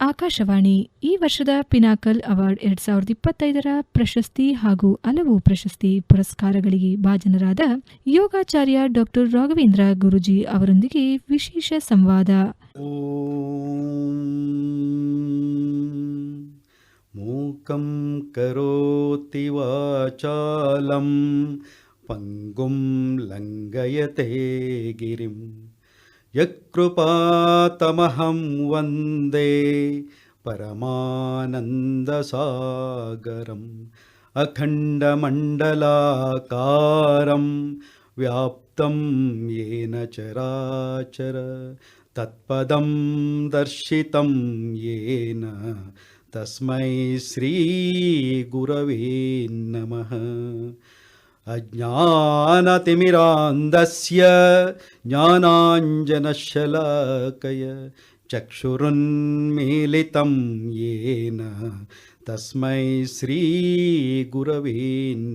ಆಕಾಶವಾಣಿ ಈ ವರ್ಷದ pinnacle award ಎರಡ್ ಸಾವಿರದ ಇಪ್ಪತ್ತೈದರ ಪ್ರಶಸ್ತಿ ಹಾಗೂ ಹಲವು ಪ್ರಶಸ್ತಿ ಪುರಸ್ಕಾರಗಳಿಗೆ ಭಾಜನರಾದ ಯೋಗಾಚಾರ್ಯ ಡಾಕ್ಟರ್ ರಾಘವೇಂದ್ರ ಗುರುಜಿ ಅವರೊಂದಿಗೆ ವಿಶೇಷ ಸಂವಾದ. ಮೂಕಂ ಕರೋತಿ ವಾಚಾಲಂ ಪಂಗುಂ ಲಂಗಯತೆ ಗಿರಿಂ. यत्कृपातमहं वन्दे परमानन्दसागरम् अखण्डमण्डलाकारं व्याप्तं येन चराचर तत्पदं दर्शितं येन तस्मै श्रीगुरवे नमः। अज्ञानतिमिरान्धस्य ज्ञानाञ्जनशलाकय चक्षुरुन्मीलितं येन तस्मै श्रीगुरवे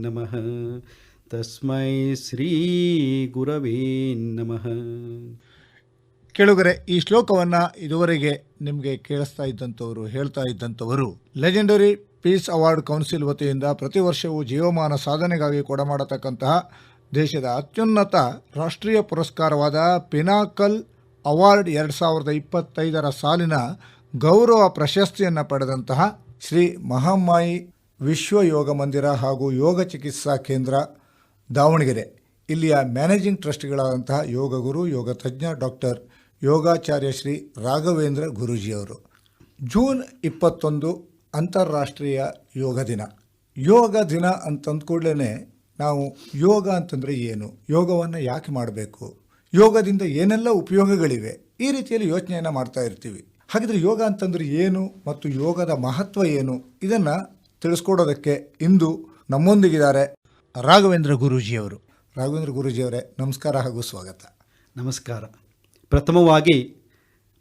नमः तस्मै श्रीगुरवे नमः ಕೇಳುಗರೆ ಈ ಶ್ಲೋಕವನ್ನು ಇದುವರೆಗೆ ನಿಮಗೆ ಕೇಳಿಸ್ತಾ ಇದ್ದಂಥವರು ಹೇಳ್ತಾ ಇದ್ದಂಥವರು ಲೆಜೆಂಡರಿ ಪೀಸ್ ಅವಾರ್ಡ್ ಕೌನ್ಸಿಲ್ ವತಿಯಿಂದ ಪ್ರತಿ ವರ್ಷವೂ ಜೀವಮಾನ ಸಾಧನೆಗಾಗಿ ಕೊಡಮಾಡತಕ್ಕಂತಹ ದೇಶದ ಅತ್ಯುನ್ನತ ರಾಷ್ಟ್ರೀಯ ಪುರಸ್ಕಾರವಾದ ಪಿನಾಕಲ್ ಅವಾರ್ಡ್ ಎರಡು ಸಾವಿರದ ಇಪ್ಪತ್ತೈದರ ಸಾಲಿನ ಗೌರವ ಪ್ರಶಸ್ತಿಯನ್ನು ಪಡೆದಂತಹ ಶ್ರೀ ಮಹಮ್ಮಾಯಿ ವಿಶ್ವ ಯೋಗ ಮಂದಿರ ಹಾಗೂ ಯೋಗ ಚಿಕಿತ್ಸಾ ಕೇಂದ್ರ ದಾವಣಗೆರೆ. ಇಲ್ಲಿಯ ಮ್ಯಾನೇಜಿಂಗ್ ಟ್ರಸ್ಟ್ಗಳಾದಂತಹ ಯೋಗ ಗುರು, ಯೋಗ ತಜ್ಞ ಡಾಕ್ಟರ್ ಯೋಗಾಚಾರ್ಯ ಶ್ರೀ ರಾಘವೇಂದ್ರ ಗುರೂಜಿಯವರು. ಜೂನ್ ಇಪ್ಪತ್ತೊಂದು ಅಂತಾರಾಷ್ಟ್ರೀಯ ಯೋಗ ದಿನ. ಯೋಗ ದಿನ ಅಂತಂದ ಕೂಡಲೇ ನಾವು ಯೋಗ ಅಂತಂದರೆ ಏನು? ಯೋಗವನ್ನು ಯಾಕೆ ಮಾಡಬೇಕು? ಯೋಗದಿಂದ ಏನೆಲ್ಲ ಉಪಯೋಗಗಳಿವೆ? ಈ ರೀತಿಯಲ್ಲಿ ಯೋಚನೆಯನ್ನು ಮಾಡ್ತಾ ಇರ್ತೀವಿ. ಹಾಗಿದ್ರೆ ಯೋಗ ಅಂತಂದರೆ ಏನು ಮತ್ತು ಯೋಗದ ಮಹತ್ವ ಏನು? ಇದನ್ನು ತಿಳಿಸ್ಕೊಡೋದಕ್ಕೆ ಇಂದು ನಮ್ಮೊಂದಿಗಿದ್ದಾರೆ ರಾಘವೇಂದ್ರ ಗುರೂಜಿಯವರು. ರಾಘವೇಂದ್ರ ಗುರೂಜಿಯವರೇ, ನಮಸ್ಕಾರ ಹಾಗೂ ಸ್ವಾಗತ. ನಮಸ್ಕಾರ. ಪ್ರಥಮವಾಗಿ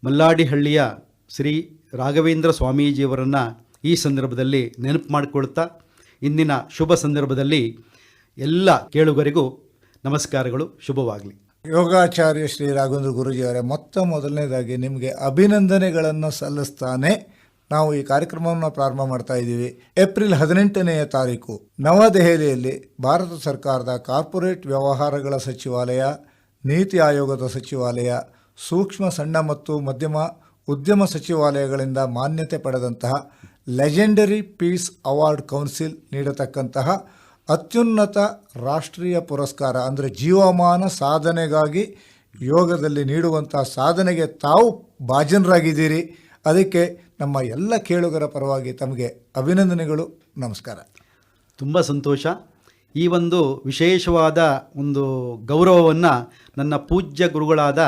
ಮಲ್ಲಾಡಿಹಳ್ಳಿಯ ಶ್ರೀ ರಾಘವೇಂದ್ರ ಸ್ವಾಮೀಜಿಯವರನ್ನು ಈ ಸಂದರ್ಭದಲ್ಲಿ ನೆನಪು ಮಾಡಿಕೊಳ್ತಾ ಇಂದಿನ ಶುಭ ಸಂದರ್ಭದಲ್ಲಿ ಎಲ್ಲ ಕೇಳುಗರಿಗೂ ನಮಸ್ಕಾರಗಳು, ಶುಭವಾಗಲಿ. ಯೋಗಾಚಾರ್ಯ ಶ್ರೀ ರಾಘವೇಂದ್ರ ಗುರೂಜಿಯವರೇ, ಮೊತ್ತ ಮೊದಲನೇದಾಗಿ ನಿಮಗೆ ಅಭಿನಂದನೆಗಳನ್ನು ಸಲ್ಲಿಸ್ತಾನೆ ನಾವು ಈ ಕಾರ್ಯಕ್ರಮವನ್ನು ಪ್ರಾರಂಭ ಮಾಡ್ತಾ ಇದ್ದೀವಿ. ಏಪ್ರಿಲ್ ಹದಿನೆಂಟನೆಯ ತಾರೀಕು, ನವದೆಹಲಿಯಲ್ಲಿ ಭಾರತ ಸರ್ಕಾರದ ಕಾರ್ಪೊರೇಟ್ ವ್ಯವಹಾರಗಳ ಸಚಿವಾಲಯ, ನೀತಿ ಆಯೋಗದ ಸಚಿವಾಲಯ, ಸೂಕ್ಷ್ಮ, ಸಣ್ಣ ಮತ್ತು ಮಧ್ಯಮ ಉದ್ಯಮ ಸಚಿವಾಲಯಗಳಿಂದ ಮಾನ್ಯತೆ ಪಡೆದಂತಹ ಲೆಜೆಂಡರಿ ಪೀಸ್ ಅವಾರ್ಡ್ ಕೌನ್ಸಿಲ್ ನೀಡತಕ್ಕಂತಹ ಅತ್ಯುನ್ನತ ರಾಷ್ಟ್ರೀಯ ಪುರಸ್ಕಾರ, ಅಂದರೆ ಜೀವಮಾನ ಸಾಧನೆಗಾಗಿ ಯೋಗದಲ್ಲಿ ನೀಡುವಂತಹ ಸಾಧನೆಗೆ ತಾವು ಭಾಜನರಾಗಿದ್ದೀರಿ. ಅದಕ್ಕೆ ನಮ್ಮ ಎಲ್ಲ ಕೇಳುಗರ ಪರವಾಗಿ ತಮಗೆ ಅಭಿನಂದನೆಗಳು. ನಮಸ್ಕಾರ. ತುಂಬ ಸಂತೋಷ. ಈ ಒಂದು ವಿಶೇಷವಾದ ಒಂದು ಗೌರವವನ್ನು ನನ್ನ ಪೂಜ್ಯ ಗುರುಗಳಾದ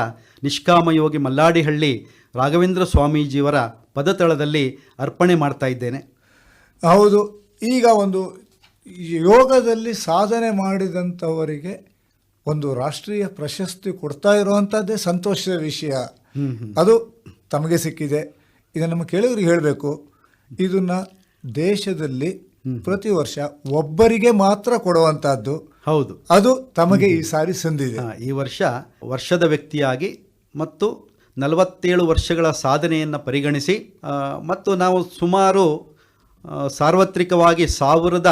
ನಿಷ್ಕಾಮಯೋಗಿ ಮಲ್ಲಾಡಿಹಳ್ಳಿ ರಾಘವೇಂದ್ರ ಸ್ವಾಮೀಜಿಯವರ ಪದತಳದಲ್ಲಿ ಅರ್ಪಣೆ ಮಾಡ್ತಾ ಇದ್ದೇನೆ. ಹೌದು ಈಗ ಒಂದು ಯೋಗದಲ್ಲಿ ಸಾಧನೆ ಮಾಡಿದಂಥವರಿಗೆ ಒಂದು ರಾಷ್ಟ್ರೀಯ ಪ್ರಶಸ್ತಿ ಕೊಡ್ತಾ ಇರುವಂಥದ್ದೇ ಸಂತೋಷದ ವಿಷಯ. ಅದು ತಮಗೆ ಸಿಕ್ಕಿದೆ. ಇದನ್ನು ನಮ್ಮ ಕೇಳಿದ್ರಿಗೆ ಹೇಳಬೇಕು. ಇದನ್ನು ದೇಶದಲ್ಲಿ ಪ್ರತಿ ವರ್ಷ ಒಬ್ಬರಿಗೆ ಮಾತ್ರ ಕೊಡುವಂತಹದ್ದು ಹೌದು. ಅದು ತಮಗೆ ಈ ಸಾರಿ ಸಂದಿದೆ. ಈ ವರ್ಷ ವರ್ಷದ ವ್ಯಕ್ತಿಯಾಗಿ ಮತ್ತು ನಲವತ್ತೇಳು ವರ್ಷಗಳ ಸಾಧನೆಯನ್ನು ಪರಿಗಣಿಸಿ ಮತ್ತು ನಾವು ಸುಮಾರು ಸಾರ್ವತ್ರಿಕವಾಗಿ ಸಾವಿರದ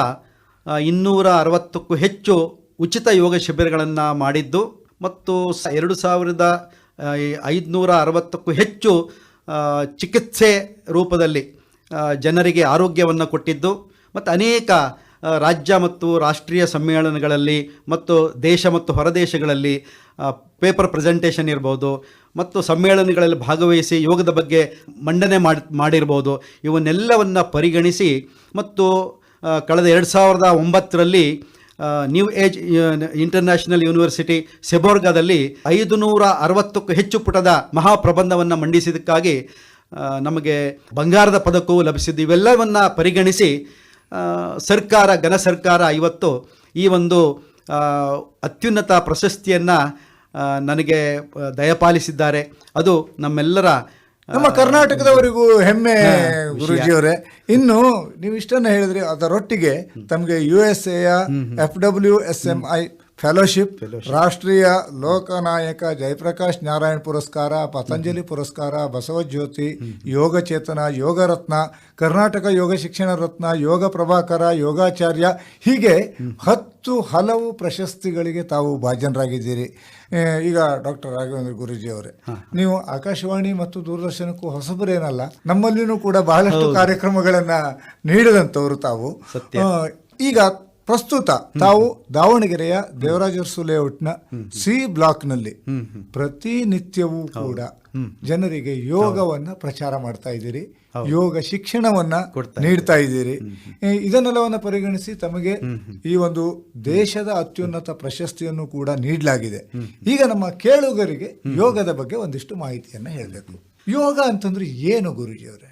ಇನ್ನೂರ ಅರವತ್ತಕ್ಕೂ ಹೆಚ್ಚು ಉಚಿತ ಯೋಗ ಶಿಬಿರಗಳನ್ನು ಮಾಡಿದ್ದು, ಮತ್ತು ಎರಡು ಸಾವಿರದ ಐದುನೂರ ಅರವತ್ತಕ್ಕೂ ಹೆಚ್ಚು ಚಿಕಿತ್ಸೆ ರೂಪದಲ್ಲಿ ಜನರಿಗೆ ಆರೋಗ್ಯವನ್ನು ಕೊಟ್ಟಿದ್ದು, ಮತ್ತು ಅನೇಕ ರಾಜ್ಯ ಮತ್ತು ರಾಷ್ಟ್ರೀಯ ಸಮ್ಮೇಳನಗಳಲ್ಲಿ ಮತ್ತು ದೇಶ ಮತ್ತು ಹೊರದೇಶಗಳಲ್ಲಿ ಪೇಪರ್ ಪ್ರೆಸೆಂಟೇಷನ್ ಇರ್ಬೋದು ಮತ್ತು ಸಮ್ಮೇಳನಗಳಲ್ಲಿ ಭಾಗವಹಿಸಿ ಯೋಗದ ಬಗ್ಗೆ ಮಂಡನೆ ಮಾಡಿ, ಮಾಡಿರ್ಬೋದು. ಇವನ್ನೆಲ್ಲವನ್ನು ಪರಿಗಣಿಸಿ ಮತ್ತು ಕಳೆದ ಎರಡು ಸಾವಿರದ ಒಂಬತ್ತರಲ್ಲಿ ನ್ಯೂ ಏಜ್ ಇಂಟರ್ನ್ಯಾಷನಲ್ ಯೂನಿವರ್ಸಿಟಿ ಸೆಬೋರ್ಗಾದಲ್ಲಿ ಐದು ನೂರ ಅರವತ್ತಕ್ಕೂ ಹೆಚ್ಚು ಪುಟದ ಮಹಾಪ್ರಬಂಧವನ್ನು ಮಂಡಿಸಿದ್ದಕ್ಕಾಗಿ ನಮಗೆ ಬಂಗಾರದ ಪದಕವು ಲಭಿಸಿದ್ದು. ಇವೆಲ್ಲವನ್ನು ಪರಿಗಣಿಸಿ ಸರ್ಕಾರ, ಘನ ಸರ್ಕಾರ ಇವತ್ತು ಈ ಒಂದು ಅತ್ಯುನ್ನತ ಪ್ರಶಸ್ತಿಯನ್ನು ನನಗೆ ದಯಪಾಲಿಸಿದ್ದಾರೆ. ಅದು ನಮ್ಮೆಲ್ಲರ ನಮ್ಮ ಕರ್ನಾಟಕದವರಿಗೂ ಹೆಮ್ಮೆ ಗುರುಜಿಯವರೇ. ಇನ್ನು ನೀವು ಇಷ್ಟನ್ನು ಹೇಳಿದ್ರಿ ಅದರೊಟ್ಟಿಗೆ ತಮಗೆ U S ಎಯ F W S M I fellowship ರಾಷ್ಟ್ರೀಯ ಲೋಕನಾಯಕ ಜಯಪ್ರಕಾಶ್ ನಾರಾಯಣ್ ಪುರಸ್ಕಾರ ಪತಂಜಲಿ ಪುರಸ್ಕಾರ ಬಸವಜ್ಯೋತಿ ಯೋಗ ಚೇತನ ಯೋಗ ರತ್ನ ಕರ್ನಾಟಕ ಯೋಗ ಶಿಕ್ಷಣ ರತ್ನ ಯೋಗ ಪ್ರಭಾಕರ ಯೋಗಾಚಾರ್ಯ ಹೀಗೆ ಹತ್ತು ಹಲವು ಪ್ರಶಸ್ತಿಗಳಿಗೆ ತಾವು ಭಾಜನರಾಗಿದ್ದೀರಿ. ಈಗ ಡಾಕ್ಟರ್ ರಾಘವೇಂದ್ರ ಗುರೂಜಿ ಅವರೇ ನೀವು ಆಕಾಶವಾಣಿ ಮತ್ತು ದೂರದರ್ಶನಕ್ಕೂ ಹೊಸಬರೇನಲ್ಲ ನಮ್ಮಲ್ಲಿನೂ ಕೂಡ ಬಹಳಷ್ಟು ಕಾರ್ಯಕ್ರಮಗಳನ್ನ ನೀಡಿದಂಥವರು ತಾವು. ಈಗ ಪ್ರಸ್ತುತ ತಾವು ದಾವಣಗೆರೆಯ ದೇವರಾಜ ಲೇಔಟ್ನ ಸಿ ಬ್ಲಾಕ್ನಲ್ಲಿ ಪ್ರತಿನಿತ್ಯವೂ ಕೂಡ ಜನರಿಗೆ ಯೋಗವನ್ನ ಪ್ರಚಾರ ಮಾಡ್ತಾ ಇದ್ದೀರಿ. ಯೋಗ ಶಿಕ್ಷಣವನ್ನ ನೀಡ್ತಾ ಇದ್ದೀರಿ. ಇದನ್ನೆಲ್ಲವನ್ನ ಪರಿಗಣಿಸಿ ತಮಗೆ ಈ ಒಂದು ದೇಶದ ಅತ್ಯುನ್ನತ ಪ್ರಶಸ್ತಿಯನ್ನು ಕೂಡ ನೀಡಲಾಗಿದೆ. ಈಗ ನಮ್ಮ ಕೇಳುಗರಿಗೆ ಯೋಗದ ಬಗ್ಗೆ ಒಂದಿಷ್ಟು ಮಾಹಿತಿಯನ್ನ ಹೇಳಬೇಕು. ಯೋಗ ಅಂತಂದ್ರೆ ಏನು ಗುರುಜಿ ಅವರೇ.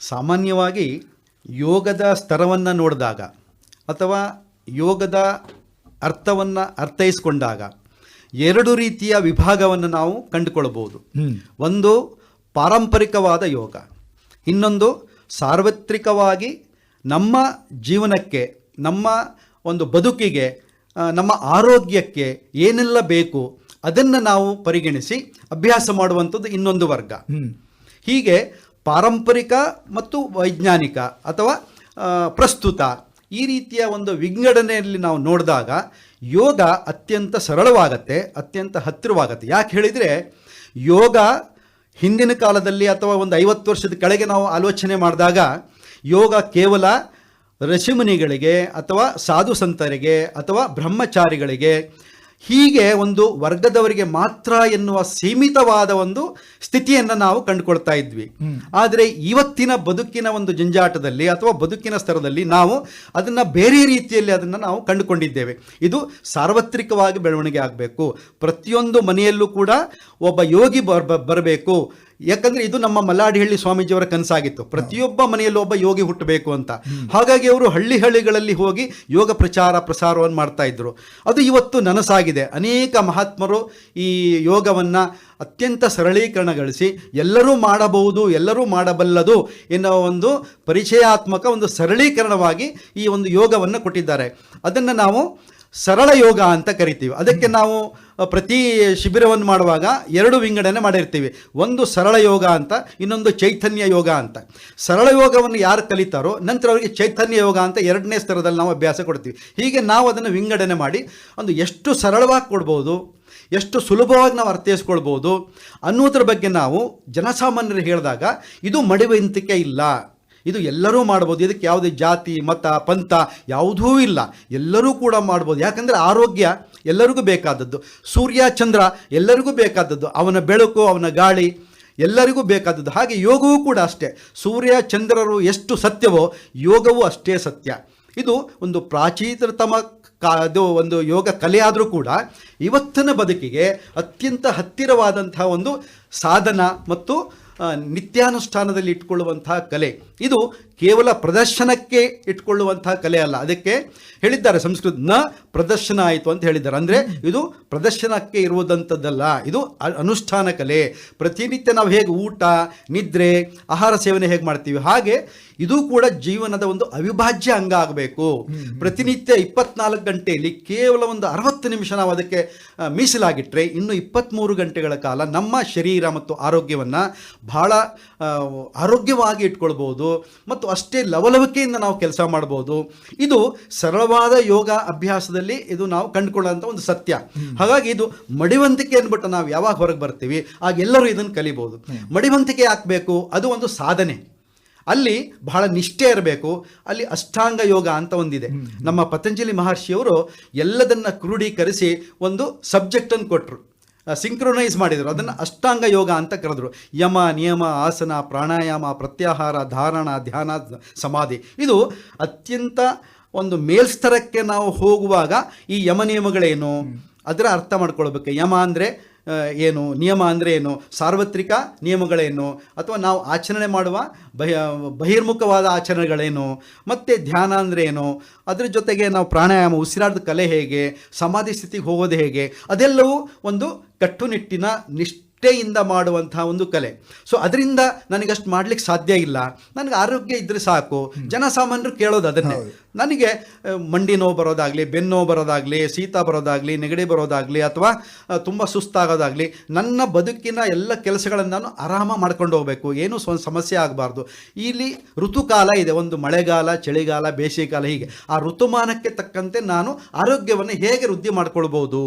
ಸಾಮಾನ್ಯವಾಗಿ ಯೋಗದ ಸ್ತರವನ್ನು ನೋಡಿದಾಗ ಅಥವಾ ಯೋಗದ ಅರ್ಥವನ್ನು ಅರ್ಥೈಸಿಕೊಂಡಾಗ ಎರಡು ರೀತಿಯ ವಿಭಾಗವನ್ನು ನಾವು ಕಂಡುಕೊಳ್ಳಬಹುದು ಒಂದು ಪಾರಂಪರಿಕವಾದ ಯೋಗ. ಇನ್ನೊಂದು ಸಾರ್ವತ್ರಿಕವಾಗಿ ನಮ್ಮ ಜೀವನಕ್ಕೆ ನಮ್ಮ ಒಂದು ಬದುಕಿಗೆ ನಮ್ಮ ಆರೋಗ್ಯಕ್ಕೆ ಏನೆಲ್ಲ ಬೇಕು ಅದನ್ನು ನಾವು ಪರಿಗಣಿಸಿ ಅಭ್ಯಾಸ ಮಾಡುವಂಥದ್ದು ಇನ್ನೊಂದು ವರ್ಗ. ಹೀಗೆ ಪಾರಂಪರಿಕ ಮತ್ತು ವೈಜ್ಞಾನಿಕ ಅಥವಾ ಪ್ರಸ್ತುತ ಈ ರೀತಿಯ ಒಂದು ವಿಂಗಡಣೆಯಲ್ಲಿ ನಾವು ನೋಡಿದಾಗ ಯೋಗ ಅತ್ಯಂತ ಸರಳವಾಗತ್ತೆ ಅತ್ಯಂತ ಹತ್ತಿರವಾಗತ್ತೆ. ಯಾಕೆ ಹೇಳಿದರೆ ಯೋಗ ಹಿಂದಿನ ಕಾಲದಲ್ಲಿ ಅಥವಾ ಒಂದು ಐವತ್ತು ವರ್ಷದ ಕೆಳಗೆ ನಾವು ಆಲೋಚನೆ ಮಾಡಿದಾಗ, ಯೋಗ ಕೇವಲ ಋಷಿಮುನಿಗಳಿಗೆ ಅಥವಾ ಸಾಧು ಸಂತರಿಗೆ ಅಥವಾ ಬ್ರಹ್ಮಚಾರಿಗಳಿಗೆ ಹೀಗೆ ಒಂದು ವರ್ಗದವರಿಗೆ ಮಾತ್ರ ಎನ್ನುವ ಸೀಮಿತವಾದ ಒಂದು ಸ್ಥಿತಿಯನ್ನು ನಾವು ಕಂಡುಕೊಳ್ತಾ ಇದ್ವಿ. ಆದರೆ ಇವತ್ತಿನ ಬದುಕಿನ ಒಂದು ಜಂಜಾಟದಲ್ಲಿ ಅಥವಾ ಬದುಕಿನ ಸ್ತರದಲ್ಲಿ ನಾವು ಅದನ್ನು ಬೇರೆ ರೀತಿಯಲ್ಲಿ ಅದನ್ನು ನಾವು ಕಂಡುಕೊಂಡಿದ್ದೇವೆ. ಇದು ಸಾರ್ವತ್ರಿಕವಾಗಿ ಬೆಳವಣಿಗೆ ಆಗಬೇಕು. ಪ್ರತಿಯೊಂದು ಮನೆಯಲ್ಲೂ ಕೂಡ ಒಬ್ಬ ಯೋಗಿ ಬರ್ ಬರಬೇಕು. ಯಾಕಂದ್ರೆ ಇದು ನಮ್ಮ ಮಲ್ಲಾಡಿಹಳ್ಳಿ ಸ್ವಾಮೀಜಿಯವರ ಕನಸಾಗಿತ್ತು. ಪ್ರತಿಯೊಬ್ಬ ಮನೆಯಲ್ಲೂ ಒಬ್ಬ ಯೋಗಿ ಹುಟ್ಟಬೇಕು ಅಂತ. ಹಾಗಾಗಿ ಅವರು ಹಳ್ಳಿ ಹಳ್ಳಿಗಳಲ್ಲಿ ಹೋಗಿ ಯೋಗ ಪ್ರಚಾರ ಪ್ರಸಾರವನ್ನು ಮಾಡ್ತಾ ಇದ್ರು. ಅದು ಇವತ್ತು ನನಸಾಗಿದೆ. ಅನೇಕ ಮಹಾತ್ಮರು ಈ ಯೋಗವನ್ನು ಅತ್ಯಂತ ಸರಳೀಕರಣಗೊಳಿಸಿ ಎಲ್ಲರೂ ಮಾಡಬಹುದು, ಎಲ್ಲರೂ ಮಾಡಬಲ್ಲದು ಎನ್ನುವ ಒಂದು ಪರಿಚಯಾತ್ಮಕ ಒಂದು ಸರಳೀಕರಣವಾಗಿ ಈ ಒಂದು ಯೋಗವನ್ನು ಕೊಟ್ಟಿದ್ದಾರೆ. ಅದನ್ನು ನಾವು ಸರಳ ಯೋಗ ಅಂತ ಕರಿತೀವಿ. ಅದಕ್ಕೆ ನಾವು ಪ್ರತಿ ಶಿಬಿರವನ್ನು ಮಾಡುವಾಗ ಎರಡು ವಿಂಗಡಣೆ ಮಾಡಿರ್ತೀವಿ. ಒಂದು ಸರಳ ಯೋಗ ಅಂತ, ಇನ್ನೊಂದು ಚೈತನ್ಯ ಯೋಗ ಅಂತ. ಸರಳ ಯೋಗವನ್ನು ಯಾರು ಕಲಿತಾರೋ, ನಂತರ ಅವರಿಗೆ ಚೈತನ್ಯ ಯೋಗ ಅಂತ ಎರಡನೇ ಸ್ತರದಲ್ಲಿ ನಾವು ಅಭ್ಯಾಸ ಕೊಡ್ತೀವಿ. ಹೀಗೆ ನಾವು ಅದನ್ನು ವಿಂಗಡಣೆ ಮಾಡಿ, ಒಂದು ಎಷ್ಟು ಸರಳವಾಗಿ ಕೊಡ್ಬೋದು, ಎಷ್ಟು ಸುಲಭವಾಗಿ ನಾವು ಅರ್ಥೈಸ್ಕೊಳ್ಬೋದು ಅನ್ನೋದ್ರ ಬಗ್ಗೆ ನಾವು ಜನಸಾಮಾನ್ಯರು ಹೇಳಿದಾಗ, ಇದು ಮಡಿವಂತಿಕೆ ಇಲ್ಲ. ಇದು ಎಲ್ಲರೂ ಮಾಡ್ಬೋದು. ಇದಕ್ಕೆ ಯಾವುದೇ ಜಾತಿ, ಮತ, ಪಂಥ ಯಾವುದೂ ಇಲ್ಲ. ಎಲ್ಲರೂ ಕೂಡ ಮಾಡ್ಬೋದು. ಯಾಕಂದರೆ ಆರೋಗ್ಯ ಎಲ್ಲರಿಗೂ ಬೇಕಾದದ್ದು. ಸೂರ್ಯ, ಚಂದ್ರ ಎಲ್ಲರಿಗೂ ಬೇಕಾದದ್ದು. ಅವನ ಬೆಳಕು, ಅವನ ಗಾಳಿ ಎಲ್ಲರಿಗೂ ಬೇಕಾದದ್ದು. ಹಾಗೆ ಯೋಗವೂ ಕೂಡ ಅಷ್ಟೇ. ಸೂರ್ಯ, ಚಂದ್ರರು ಎಷ್ಟು ಸತ್ಯವೋ ಯೋಗವೂ ಅಷ್ಟೇ ಸತ್ಯ. ಇದು ಒಂದು ಪ್ರಾಚೀನತಮ ಕಾ ಅದು ಒಂದು ಯೋಗ ಕಲೆಯಾದರೂ ಕೂಡ ಇವತ್ತಿನ ಬದುಕಿಗೆ ಅತ್ಯಂತ ಹತ್ತಿರವಾದಂತಹ ಒಂದು ಸಾಧನ ಮತ್ತು ನಿತ್ಯಾನುಷ್ಠಾನದಲ್ಲಿ ಇಟ್ಕೊಳ್ಳುವಂತಹ ಕಲೆ. ಇದು ಕೇವಲ ಪ್ರದರ್ಶನಕ್ಕೆ ಇಟ್ಕೊಳ್ಳುವಂತಹ ಕಲೆ ಅಲ್ಲ. ಅದಕ್ಕೆ ಹೇಳಿದ್ದಾರೆ ಸಂಸ್ಕೃತನ ಪ್ರದರ್ಶನ ಆಯಿತು ಅಂತ ಹೇಳಿದ್ದಾರೆ. ಅಂದರೆ ಇದು ಪ್ರದರ್ಶನಕ್ಕೆ ಇರುವುದಂಥದ್ದಲ್ಲ ಇದು ಅನುಷ್ಠಾನ ಕಲೆ. ಪ್ರತಿನಿತ್ಯ ನಾವು ಹೇಗೆ ಊಟ, ನಿದ್ರೆ, ಆಹಾರ ಸೇವನೆ ಹೇಗೆ ಮಾಡ್ತೀವಿ? ಹಾಗೆ ಇದು ಕೂಡ ಜೀವನದ ಒಂದು ಅವಿಭಾಜ್ಯ ಅಂಗ ಆಗಬೇಕು. ಪ್ರತಿನಿತ್ಯ ಇಪ್ಪತ್ನಾಲ್ಕು ಗಂಟೆಯಲ್ಲಿ ಕೇವಲ ಒಂದು ಅರವತ್ತು ನಿಮಿಷ ನಾವು ಅದಕ್ಕೆ ಮೀಸಲಾಗಿಟ್ಟರೆ ಇನ್ನು ಇಪ್ಪತ್ತ್ಮೂರು ಗಂಟೆಗಳ ಕಾಲ ನಮ್ಮ ಶರೀರ ಮತ್ತು ಆರೋಗ್ಯವನ್ನು ಬಹಳ ಆರೋಗ್ಯವಾಗಿ ಇಟ್ಕೊಳ್ಬೋದು ಮತ್ತು ಅಷ್ಟೇ ಲವಲವಿಕೆಯಿಂದ ನಾವು ಕೆಲಸ ಮಾಡ್ಬೋದು. ಇದು ಸರಳವಾದ ಯೋಗ ಅಭ್ಯಾಸದಲ್ಲಿ ಇದು ನಾವು ಕಂಡುಕೊಳ್ಳುವಂಥ ಒಂದು ಸತ್ಯ. ಹಾಗಾಗಿ ಇದು ಮಡಿವಂತಿಕೆ ಅಂದ್ಬಿಟ್ಟು ನಾವು ಯಾವಾಗ ಹೊರಗೆ ಬರ್ತೀವಿ ಆಗ ಎಲ್ಲರೂ ಇದನ್ನು ಕಲಿಬೋದು. ಮಡಿವಂತಿಕೆ ಹಾಕಬೇಕು ಅದು ಒಂದು ಸಾಧನೆ. ಅಲ್ಲಿ ಬಹಳ ನಿಷ್ಠೆ ಇರಬೇಕು ಅಲ್ಲಿ ಅಷ್ಟಾಂಗ ಯೋಗ ಅಂತ ಒಂದಿದೆ. ನಮ್ಮ ಪತಂಜಲಿ ಮಹರ್ಷಿಯವರು ಎಲ್ಲದನ್ನ ಕ್ರೋಢೀಕರಿಸಿ ಒಂದು ಸಬ್ಜೆಕ್ಟನ್ನು ಕೊಟ್ಟರು ಸಿಂಕ್ರೊನೈಸ್ ಮಾಡಿದರು. ಅದನ್ನು ಅಷ್ಟಾಂಗ ಯೋಗ ಅಂತ ಕರೆದ್ರು. ಯಮ ನಿಯಮ ಆಸನ ಪ್ರಾಣಾಯಾಮ ಪ್ರತ್ಯಾಹಾರ ಧಾರಣ ಧ್ಯಾನ ಸಮಾಧಿ. ಇದು ಅತ್ಯಂತ ಒಂದು ಮೇಲ್ಸ್ತರಕ್ಕೆ ನಾವು ಹೋಗುವಾಗ ಈ ಯಮ ನಿಯಮಗಳೇನು? ಅದರ ಅರ್ಥ ಮಾಡ್ಕೊಳ್ಬೇಕು. ಯಮ ಅಂದರೆ ಏನು ನಿಯಮ ಅಂದರೆ ಏನು? ಸಾರ್ವತ್ರಿಕ ನಿಯಮಗಳೇನು? ಅಥವಾ ನಾವು ಆಚರಣೆ ಮಾಡುವ ಬಹಿ ಬಹಿರ್ಮುಖವಾದ ಆಚರಣೆಗಳೇನು? ಮತ್ತು ಧ್ಯಾನ ಅಂದರೆ ಏನು? ಅದರ ಜೊತೆಗೆ ನಾವು ಪ್ರಾಣಾಯಾಮ ಉಸಿರಾಟದ ಕಲೆ ಹೇಗೆ? ಸಮಾಧಿ ಸ್ಥಿತಿಗೆ ಹೋಗೋದು ಹೇಗೆ? ಅದೆಲ್ಲವೂ ಒಂದು ಕಟ್ಟುನಿಟ್ಟಿನ ನಿಷ್ಠೆಯಿಂದ ಮಾಡುವಂತಹ ಒಂದು ಕಲೆ. ಸೊ ಅದರಿಂದ ನನಗಷ್ಟು ಮಾಡ್ಲಿಕ್ಕೆ ಸಾಧ್ಯ ಇಲ್ಲ. ನನಗೆ ಆರೋಗ್ಯ ಇದ್ದರೆ ಸಾಕು. ಜನಸಾಮಾನ್ಯರು ಕೇಳೋದು ಅದನ್ನೇ. ನನಗೆ ಮಂಡಿ ನೋವು ಬರೋದಾಗಲಿ, ಬೆನ್ನು ನೋವು ಬರೋದಾಗಲಿ, ಶೀತ ಬರೋದಾಗಲಿ, ನೆಗಡಿ ಬರೋದಾಗಲಿ ಅಥವಾ ತುಂಬ ಸುಸ್ತಾಗೋದಾಗಲಿ, ನನ್ನ ಬದುಕಿನ ಎಲ್ಲ ಕೆಲಸಗಳನ್ನು ನಾನು ಆರಾಮ ಮಾಡ್ಕೊಂಡು ಹೋಗಬೇಕು. ಏನೂ ಸಮಸ್ಯೆ ಆಗಬಾರ್ದು. ಇಲ್ಲಿ ಋತುಕಾಲ ಇದೆ. ಒಂದು ಮಳೆಗಾಲ, ಚಳಿಗಾಲ ಬೇಸಿಗೆಗಾಲ ಹೀಗೆ. ಆ ಋತುಮಾನಕ್ಕೆ ತಕ್ಕಂತೆ ನಾನು ಆರೋಗ್ಯವನ್ನು ಹೇಗೆ ವೃದ್ಧಿ ಮಾಡ್ಕೊಳ್ಬೋದು?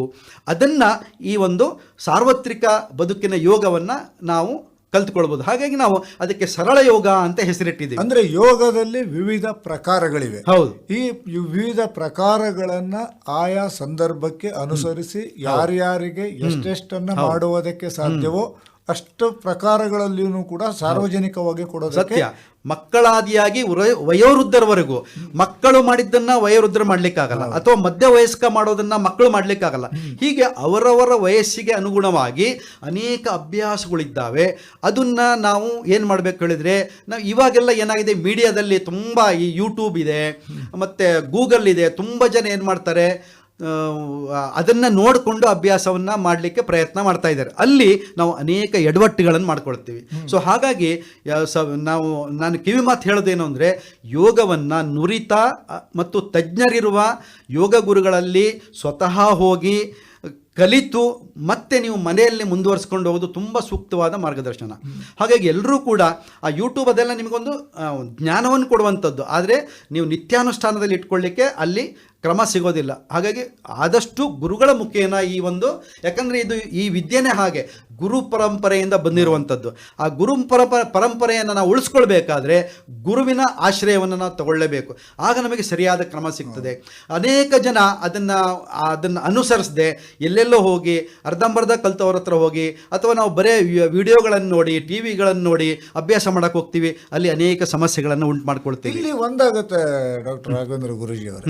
ಅದನ್ನು ಈ ಒಂದು ಸಾರ್ವತ್ರಿಕ ಬದುಕಿನ ಯೋಗವನ್ನು ನಾವು ಕಲ್ತ್ಕೊಳ್ಬೋದು. ಹಾಗಾಗಿ ನಾವು ಅದಕ್ಕೆ ಸರಳ ಯೋಗ ಅಂತ ಹೆಸರಿಟ್ಟಿದ್ದೀವಿ. ಅಂದ್ರೆ ಯೋಗದಲ್ಲಿ ವಿವಿಧ ಪ್ರಕಾರಗಳಿವೆ. ಹೌದು. ಈ ವಿವಿಧ ಪ್ರಕಾರಗಳನ್ನ ಆಯಾ ಸಂದರ್ಭಕ್ಕೆ ಅನುಸರಿಸಿ ಯಾರ್ಯಾರಿಗೆ ಎಷ್ಟೆಷ್ಟನ್ನ ಮಾಡುವುದಕ್ಕೆ ಸಾಧ್ಯವೋ ಅಷ್ಟು ಪ್ರಕಾರಗಳಲ್ಲಿಯೂ ಕೂಡ ಸಾರ್ವಜನಿಕವಾಗಿ ಕೊಡೋದು ಸತ್ಯ. ಮಕ್ಕಳಾದಿಯಾಗಿ ವರ- ವಯೋವೃದ್ಧರವರೆಗೂ. ಮಕ್ಕಳು ಮಾಡಿದ್ದನ್ನ ವಯೋವೃದ್ಧರು ಮಾಡ್ಲಿಕ್ಕಾಗಲ್ಲ. ಅಥವಾ ಮಧ್ಯ ವಯಸ್ಕ ಮಾಡೋದನ್ನ ಮಕ್ಕಳು ಮಾಡ್ಲಿಕ್ಕಾಗಲ್ಲ. ಹೀಗೆ ಅವರವರ ವಯಸ್ಸಿಗೆ ಅನುಗುಣವಾಗಿ ಅನೇಕ ಅಭ್ಯಾಸಗಳಿದ್ದಾವೆ. ಅದನ್ನ ನಾವು ಏನು ಮಾಡ್ಬೇಕು ಹೇಳಿದ್ರೆ ನಾವು ಇವಾಗೆಲ್ಲ ಏನಾಗಿದೆ ಮೀಡಿಯಾದಲ್ಲಿ ತುಂಬ ಈ ಯೂಟ್ಯೂಬ್ ಇದೆ ಮತ್ತೆ ಗೂಗಲ್ ಇದೆ ತುಂಬ ಜನ ಏನು ಮಾಡ್ತಾರೆ ಅದನ್ನು ನೋಡಿಕೊಂಡು ಅಭ್ಯಾಸವನ್ನು ಮಾಡಲಿಕ್ಕೆ ಪ್ರಯತ್ನ ಮಾಡ್ತಾ ಇದ್ದಾರೆ. ಅಲ್ಲಿ ನಾವು ಅನೇಕ ಎಡವಟ್ಟುಗಳನ್ನು ಮಾಡ್ಕೊಳ್ತೀವಿ. ಸೊ ಹಾಗಾಗಿ ಸ ನಾವು ನಾನು ಕಿವಿ ಮಾತು ಹೇಳೋದೇನು ಅಂದರೆ ಯೋಗವನ್ನು ನುರಿತ ಮತ್ತು ತಜ್ಞರಿರುವ ಯೋಗ ಗುರುಗಳಲ್ಲಿ ಸ್ವತಃ ಹೋಗಿ ಕಲಿತು ಮತ್ತೆ ನೀವು ಮನೆಯಲ್ಲಿ ಮುಂದುವರಿಸ್ಕೊಂಡು ಹೋಗೋದು ತುಂಬ ಸೂಕ್ತವಾದ ಮಾರ್ಗದರ್ಶನ. ಹಾಗಾಗಿ ಎಲ್ಲರೂ ಕೂಡ ಆ ಯೂಟ್ಯೂಬ್ ಅದೆಲ್ಲ ನಿಮಗೊಂದು ಜ್ಞಾನವನ್ನು ಕೊಡುವಂಥದ್ದು. ಆದರೆ ನೀವು ನಿತ್ಯಾನುಷ್ಠಾನದಲ್ಲಿ ಇಟ್ಕೊಳ್ಳಿಕ್ಕೆ ಅಲ್ಲಿ ಕ್ರಮ ಸಿಗೋದಿಲ್ಲ. ಹಾಗಾಗಿ ಆದಷ್ಟು ಗುರುಗಳ ಮುಖೇನ ಈ ಒಂದು ಯಾಕಂದರೆ ಇದು ಈ ವಿದ್ಯೆನೇ ಹಾಗೆ ಗುರು ಪರಂಪರೆಯಿಂದ ಬಂದಿರುವಂಥದ್ದು. ಆ ಗುರು ಪರಂಪರ ಪರಂಪರೆಯನ್ನು ನಾವು ಉಳಿಸ್ಕೊಳ್ಬೇಕಾದ್ರೆ ಗುರುವಿನ ಆಶ್ರಯವನ್ನು ನಾವು ತಗೊಳ್ಳೇಬೇಕು. ಆಗ ನಮಗೆ ಸರಿಯಾದ ಕ್ರಮ ಸಿಗ್ತದೆ. ಅನೇಕ ಜನ ಅದನ್ನು ಅದನ್ನು ಅನುಸರಿಸದೆ ಎಲ್ಲೆಲ್ಲೋ ಹೋಗಿ ಅರ್ಧಂಬರ್ಧ ಕಲ್ತವ್ರ ಹತ್ರ ಹೋಗಿ ಅಥವಾ ನಾವು ಬರೇ ವಿಡಿಯೋಗಳನ್ನು ನೋಡಿ ಟಿ ವಿಗಳನ್ನು ನೋಡಿ ಅಭ್ಯಾಸ ಮಾಡೋಕ್ಕೆ ಹೋಗ್ತೀವಿ ಅಲ್ಲಿ ಅನೇಕ ಸಮಸ್ಯೆಗಳನ್ನು ಉಂಟು ಮಾಡ್ಕೊಳ್ತೀವಿ. ಇಲ್ಲಿ ಒಂದಾಗುತ್ತೆ ಡಾಕ್ಟರ್ ರಾಘವೇಂದ್ರ ಗುರುಜಿ ಅವರು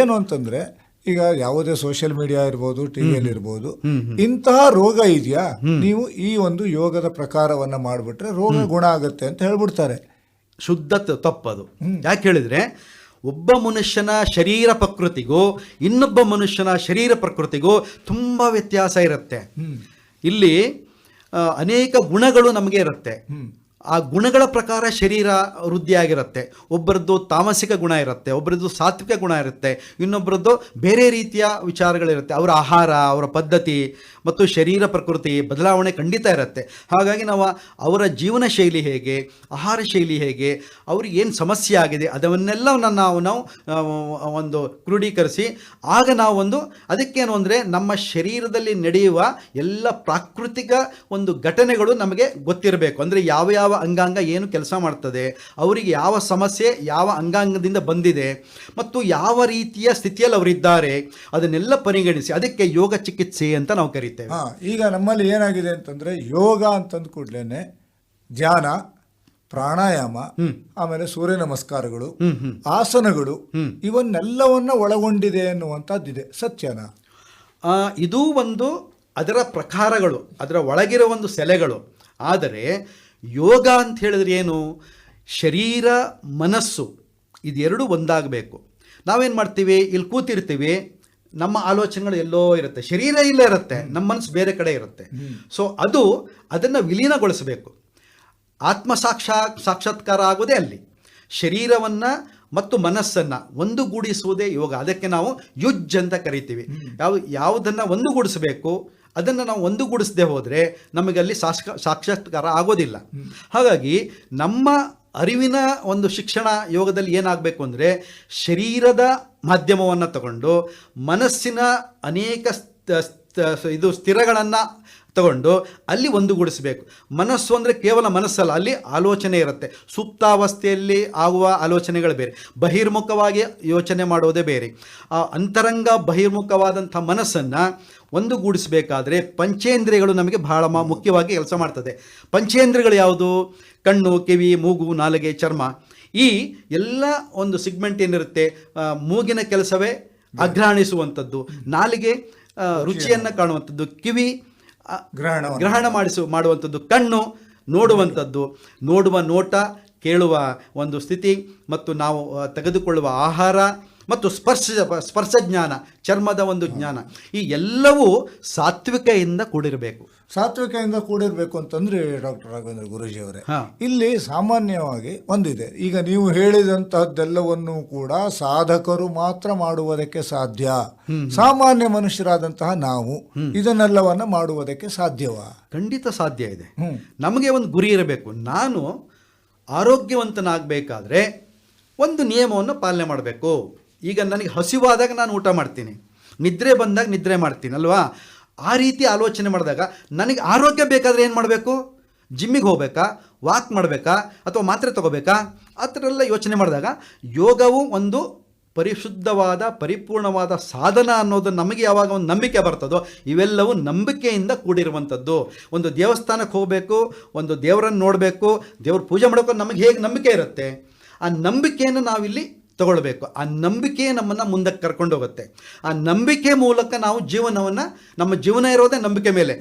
ಏನು ಅಂತಂದ್ರೆ ಈಗ ಯಾವುದೇ ಸೋಷಿಯಲ್ ಮೀಡಿಯಾ ಇರ್ಬೋದು ಟಿವಿಯಲ್ಲಿ ಇರ್ಬೋದು ಇಂತಹ ರೋಗ ಇದೆಯಾ? ನೀವು ಈ ಒಂದು ಯೋಗದ ಪ್ರಕಾರವನ್ನ ಮಾಡಿಬಿಟ್ರೆ ರೋಗ ಗುಣ ಆಗುತ್ತೆ ಅಂತ ಹೇಳ್ಬಿಡ್ತಾರೆ. ಶುದ್ಧ ತಪ್ಪದು. ಯಾಕೆ ಹೇಳಿದ್ರೆ ಒಬ್ಬ ಮನುಷ್ಯನ ಶರೀರ ಪ್ರಕೃತಿಗೂ ಇನ್ನೊಬ್ಬ ಮನುಷ್ಯನ ಶರೀರ ಪ್ರಕೃತಿಗೂ ತುಂಬ ವ್ಯತ್ಯಾಸ ಇರುತ್ತೆ. ಇಲ್ಲಿ ಅನೇಕ ಗುಣಗಳು ನಮಗೆ ಇರುತ್ತೆ. ಆ ಗುಣಗಳ ಪ್ರಕಾರ ಶರೀರ ವೃದ್ಧಿಯಾಗಿರುತ್ತೆ. ಒಬ್ಬರದ್ದು ತಾಮಸಿಕ ಗುಣ ಇರುತ್ತೆ, ಒಬ್ಬರದ್ದು ಸಾತ್ವಿಕ ಗುಣ ಇರುತ್ತೆ ಇನ್ನೊಬ್ಬರದ್ದು ಬೇರೆ ರೀತಿಯ ವಿಚಾರಗಳಿರುತ್ತೆ. ಅವರ ಆಹಾರ, ಅವರ ಪದ್ಧತಿ ಮತ್ತು ಶರೀರ ಪ್ರಕೃತಿ ಬದಲಾವಣೆ ಖಂಡಿತ ಇರುತ್ತೆ. ಹಾಗಾಗಿ ನಾವು ಅವರ ಜೀವನ ಶೈಲಿ ಹೇಗೆ, ಆಹಾರ ಶೈಲಿ ಹೇಗೆ, ಅವ್ರಿಗೆ ಏನು ಸಮಸ್ಯೆ ಆಗಿದೆ, ಅದನ್ನೆಲ್ಲ ನಾವು ನಾವು ಒಂದು ಕ್ರೋಢೀಕರಿಸಿ ಆಗ ನಾವು ಒಂದು ಅದಕ್ಕೇನು ಅಂದರೆ ನಮ್ಮ ಶರೀರದಲ್ಲಿ ನಡೆಯುವ ಎಲ್ಲ ಪ್ರಾಕೃತಿಕ ಒಂದು ಘಟನೆಗಳು ನಮಗೆ ಗೊತ್ತಿರಬೇಕು. ಅಂದರೆ ಯಾವ ಯಾವ ಅಂಗಾಂಗ ಏನು ಕೆಲಸ ಮಾಡ್ತದೆ ಅವರಿಗೆ ಯಾವ ಸಮಸ್ಯೆ ಯಾವ ಅಂಗಾಂಗದಿಂದ ಬಂದಿದೆ ಮತ್ತು ಯಾವ ರೀತಿಯ ಸ್ಥಿತಿಯಲ್ಲಿ ಅವರಿದ್ದಾರೆ ಅದನ್ನೆಲ್ಲ ಪರಿಗಣಿಸಿ ಅದಕ್ಕೆ ಯೋಗ ಚಿಕಿತ್ಸೆ ಅಂತ ನಾವು ಕರಿತೇವೆ. ಹಾ ಈಗ ನಮ್ಮಲ್ಲಿ ಏನಾಗಿದೆ ಅಂತಂದ್ರೆ ಯೋಗ ಅಂತಂದ ಕೂಡಲೇ ಧ್ಯಾನ ಪ್ರಾಣಾಯಾಮ ಆಮೇಲೆ ಸೂರ್ಯ ನಮಸ್ಕಾರಗಳು ಆಸನಗಳು ಇವನ್ನೆಲ್ಲವನ್ನ ಒಳಗೊಂಡಿದೆ ಅನ್ನುವಂಥದ್ದಿದೆ ಸತ್ಯನ? ಇದು ಇದೂ ಒಂದು ಅದರ ಪ್ರಕಾರಗಳು ಅದರ ಒಳಗಿರುವ ಒಂದು ಸೆಲೆಗಳು. ಆದರೆ ಯೋಗ ಅಂತ ಹೇಳಿದ್ರೆ ಏನು? ಶರೀರ ಮನಸ್ಸು ಇದೆರಡು ಒಂದಾಗಬೇಕು. ನಾವೇನು ಮಾಡ್ತೀವಿ? ಇಲ್ಲಿ ಕೂತಿರ್ತೀವಿ. ನಮ್ಮ ಆಲೋಚನೆಗಳು ಎಲ್ಲೋ ಇರುತ್ತೆ. ಶರೀರ ಇಲ್ಲೇ ಇರುತ್ತೆ. ನಮ್ಮ ಮನಸ್ಸು ಬೇರೆ ಕಡೆ ಇರುತ್ತೆ. ಸೊ ಅದು ಅದನ್ನು ವಿಲೀನಗೊಳಿಸಬೇಕು. ಆತ್ಮ ಸಾಕ್ಷಾ ಸಾಕ್ಷಾತ್ಕಾರ ಆಗೋದೇ ಅಲ್ಲಿ. ಶರೀರವನ್ನು ಮತ್ತು ಮನಸ್ಸನ್ನು ಒಂದುಗೂಡಿಸುವುದೇ ಯೋಗ. ಅದಕ್ಕೆ ನಾವು ಯುಜ್ ಅಂತ ಕರಿತೀವಿ. ಯಾವ ಯಾವುದನ್ನು ಒಂದುಗೂಡಿಸಬೇಕು ಅದನ್ನು ನಾವು ಒಂದುಗೂಡಿಸದೆ ಹೋದರೆ ನಮಗಲ್ಲಿ ಸಾಕ್ಷ ಸಾಕ್ಷಾತ್ಕಾರ ಆಗೋದಿಲ್ಲ. ಹಾಗಾಗಿ ನಮ್ಮ ಅರಿವಿನ ಒಂದು ಶಿಕ್ಷಣ ಯೋಗದಲ್ಲಿ ಏನಾಗಬೇಕು ಅಂದರೆ ಶರೀರದ ಮಾಧ್ಯಮವನ್ನು ತಗೊಂಡು ಮನಸ್ಸಿನ ಅನೇಕ ಇದು ಸ್ಥಿರಗಳನ್ನು ತಗೊಂಡು ಅಲ್ಲಿ ಒಂದುಗೂಡಿಸಬೇಕು. ಮನಸ್ಸು ಅಂದರೆ ಕೇವಲ ಮನಸ್ಸಲ್ಲ ಅಲ್ಲಿ ಆಲೋಚನೆ ಇರುತ್ತೆ. ಸುಪ್ತಾವಸ್ಥೆಯಲ್ಲಿ ಆಗುವ ಆಲೋಚನೆಗಳು ಬೇರೆ. ಬಹಿರ್ಮುಖವಾಗಿ ಯೋಚನೆ ಮಾಡೋದೇ ಬೇರೆ. ಆ ಅಂತರಂಗ ಬಹಿರ್ಮುಖವಾದಂಥ ಮನಸ್ಸನ್ನು ಒಂದುಗೂಡಿಸಬೇಕಾದ್ರೆ ಪಂಚೇಂದ್ರಿಯಗಳು ನಮಗೆ ಬಹಳ ಮ- ಮುಖ್ಯವಾಗಿ ಕೆಲಸ ಮಾಡ್ತದೆ. ಪಂಚೇಂದ್ರಿಯಗಳು ಯಾವುದು? ಕಣ್ಣು ಕಿವಿ ಮೂಗು ನಾಲಿಗೆ ಚರ್ಮ. ಈ ಎಲ್ಲ ಒಂದು ಸಿಗ್ಮೆಂಟ್ ಏನಿರುತ್ತೆ? ಮೂಗಿನ ಕೆಲಸವೇ ಅಘ್ರಾಣಿಸುವಂಥದ್ದು. ನಾಲಿಗೆ ರುಚಿಯನ್ನು ಕಾಣುವಂಥದ್ದು. ಕಿವಿ ಆ, ಗ್ರಹಣವನ್ನು. ಗ್ರಹಣ ಮಾಡಿಸು ಮಾಡುವಂಥದ್ದು ಕಣ್ಣು ನೋಡುವಂಥದ್ದು. ನೋಡುವ ನೋಟ ಕೇಳುವ ಒಂದು ಸ್ಥಿತಿ ಮತ್ತು ನಾವು ತೆಗೆದುಕೊಳ್ಳುವ ಆಹಾರ ಮತ್ತು ಸ್ಪರ್ಶ ಸ್ಪರ್ಶ ಜ್ಞಾನ ಚರ್ಮದ ಒಂದು ಜ್ಞಾನ. ಈ ಎಲ್ಲವೂ ಸಾತ್ವಿಕೆಯಿಂದ ಕೂಡಿರಬೇಕು. ಸಾತ್ವಿಕೆಯಿಂದ ಕೂಡಿರಬೇಕು ಅಂತಂದ್ರೆ ಡಾಕ್ಟರ್ ರಾಘವೇಂದ್ರ ಗುರೂಜಿ ಅವರೇ ಇಲ್ಲಿ ಸಾಮಾನ್ಯವಾಗಿ ಒಂದಿದೆ. ಈಗ ನೀವು ಹೇಳಿದಂತಹದ್ದೆಲ್ಲವನ್ನೂ ಕೂಡ ಸಾಧಕರು ಮಾತ್ರ ಮಾಡುವುದಕ್ಕೆ ಸಾಧ್ಯ. ಸಾಮಾನ್ಯ ಮನುಷ್ಯರಾದಂತಹ ನಾವು ಇದನ್ನೆಲ್ಲವನ್ನ ಮಾಡುವುದಕ್ಕೆ ಸಾಧ್ಯವಾ. ಖಂಡಿತ ಸಾಧ್ಯ ಇದೆ. ನಮಗೆ ಒಂದು ಗುರಿ ಇರಬೇಕು. ನಾನು ಆರೋಗ್ಯವಂತನಾಗಬೇಕಾದ್ರೆ ಒಂದು ನಿಯಮವನ್ನು ಪಾಲನೆ ಮಾಡಬೇಕು. ಈಗ ನನಗೆ ಹಸಿವಾದಾಗ ನಾನು ಊಟ ಮಾಡ್ತೀನಿ. ನಿದ್ರೆ ಬಂದಾಗ ನಿದ್ರೆ ಮಾಡ್ತೀನಿ ಅಲ್ವಾ? ಆ ರೀತಿ ಆಲೋಚನೆ ಮಾಡಿದಾಗ ನನಗೆ ಆರೋಗ್ಯ ಬೇಕಾದರೆ ಏನು ಮಾಡಬೇಕು? ಜಿಮ್ಮಿಗೆ ಹೋಗಬೇಕಾ? ವಾಕ್ ಮಾಡಬೇಕಾ? ಅಥವಾ ಮಾತ್ರೆ ತಗೋಬೇಕಾ? ಆ ಥರ ಎಲ್ಲ ಯೋಚನೆ ಮಾಡಿದಾಗ ಯೋಗವು ಒಂದು ಪರಿಶುದ್ಧವಾದ, ಪರಿಪೂರ್ಣವಾದ ಸಾಧನ ಅನ್ನೋದು ನಮಗೆ ಯಾವಾಗ ಒಂದು ನಂಬಿಕೆ ಬರ್ತದೋ, ಇವೆಲ್ಲವೂ ನಂಬಿಕೆಯಿಂದ ಕೂಡಿರುವಂಥದ್ದು. ಒಂದು ದೇವಸ್ಥಾನಕ್ಕೆ ಹೋಗಬೇಕು, ಒಂದು ದೇವರನ್ನು ನೋಡಬೇಕು, ದೇವ್ರ ಪೂಜೆ ಮಾಡೋಕೆ ನಮಗೆ ಹೇಗೆ ನಂಬಿಕೆ ಇರುತ್ತೆ? ಆ ನಂಬಿಕೆಯನ್ನು ನಾವಿಲ್ಲಿ ತಗೊಳ್ಬೇಕು. ಆ ನಂಬಿಕೆ ನಮ್ಮನ್ನು ಮುಂದಕ್ಕೆ ಕರ್ಕೊಂಡು ಹೋಗುತ್ತೆ. ಆ ನಂಬಿಕೆ ಮೂಲಕ ನಾವು ಜೀವನವನ್ನು ನಮ್ಮ ಜೀವನ ಇರೋದೇ ನಂಬಿಕೆ ಮೇಲೆ.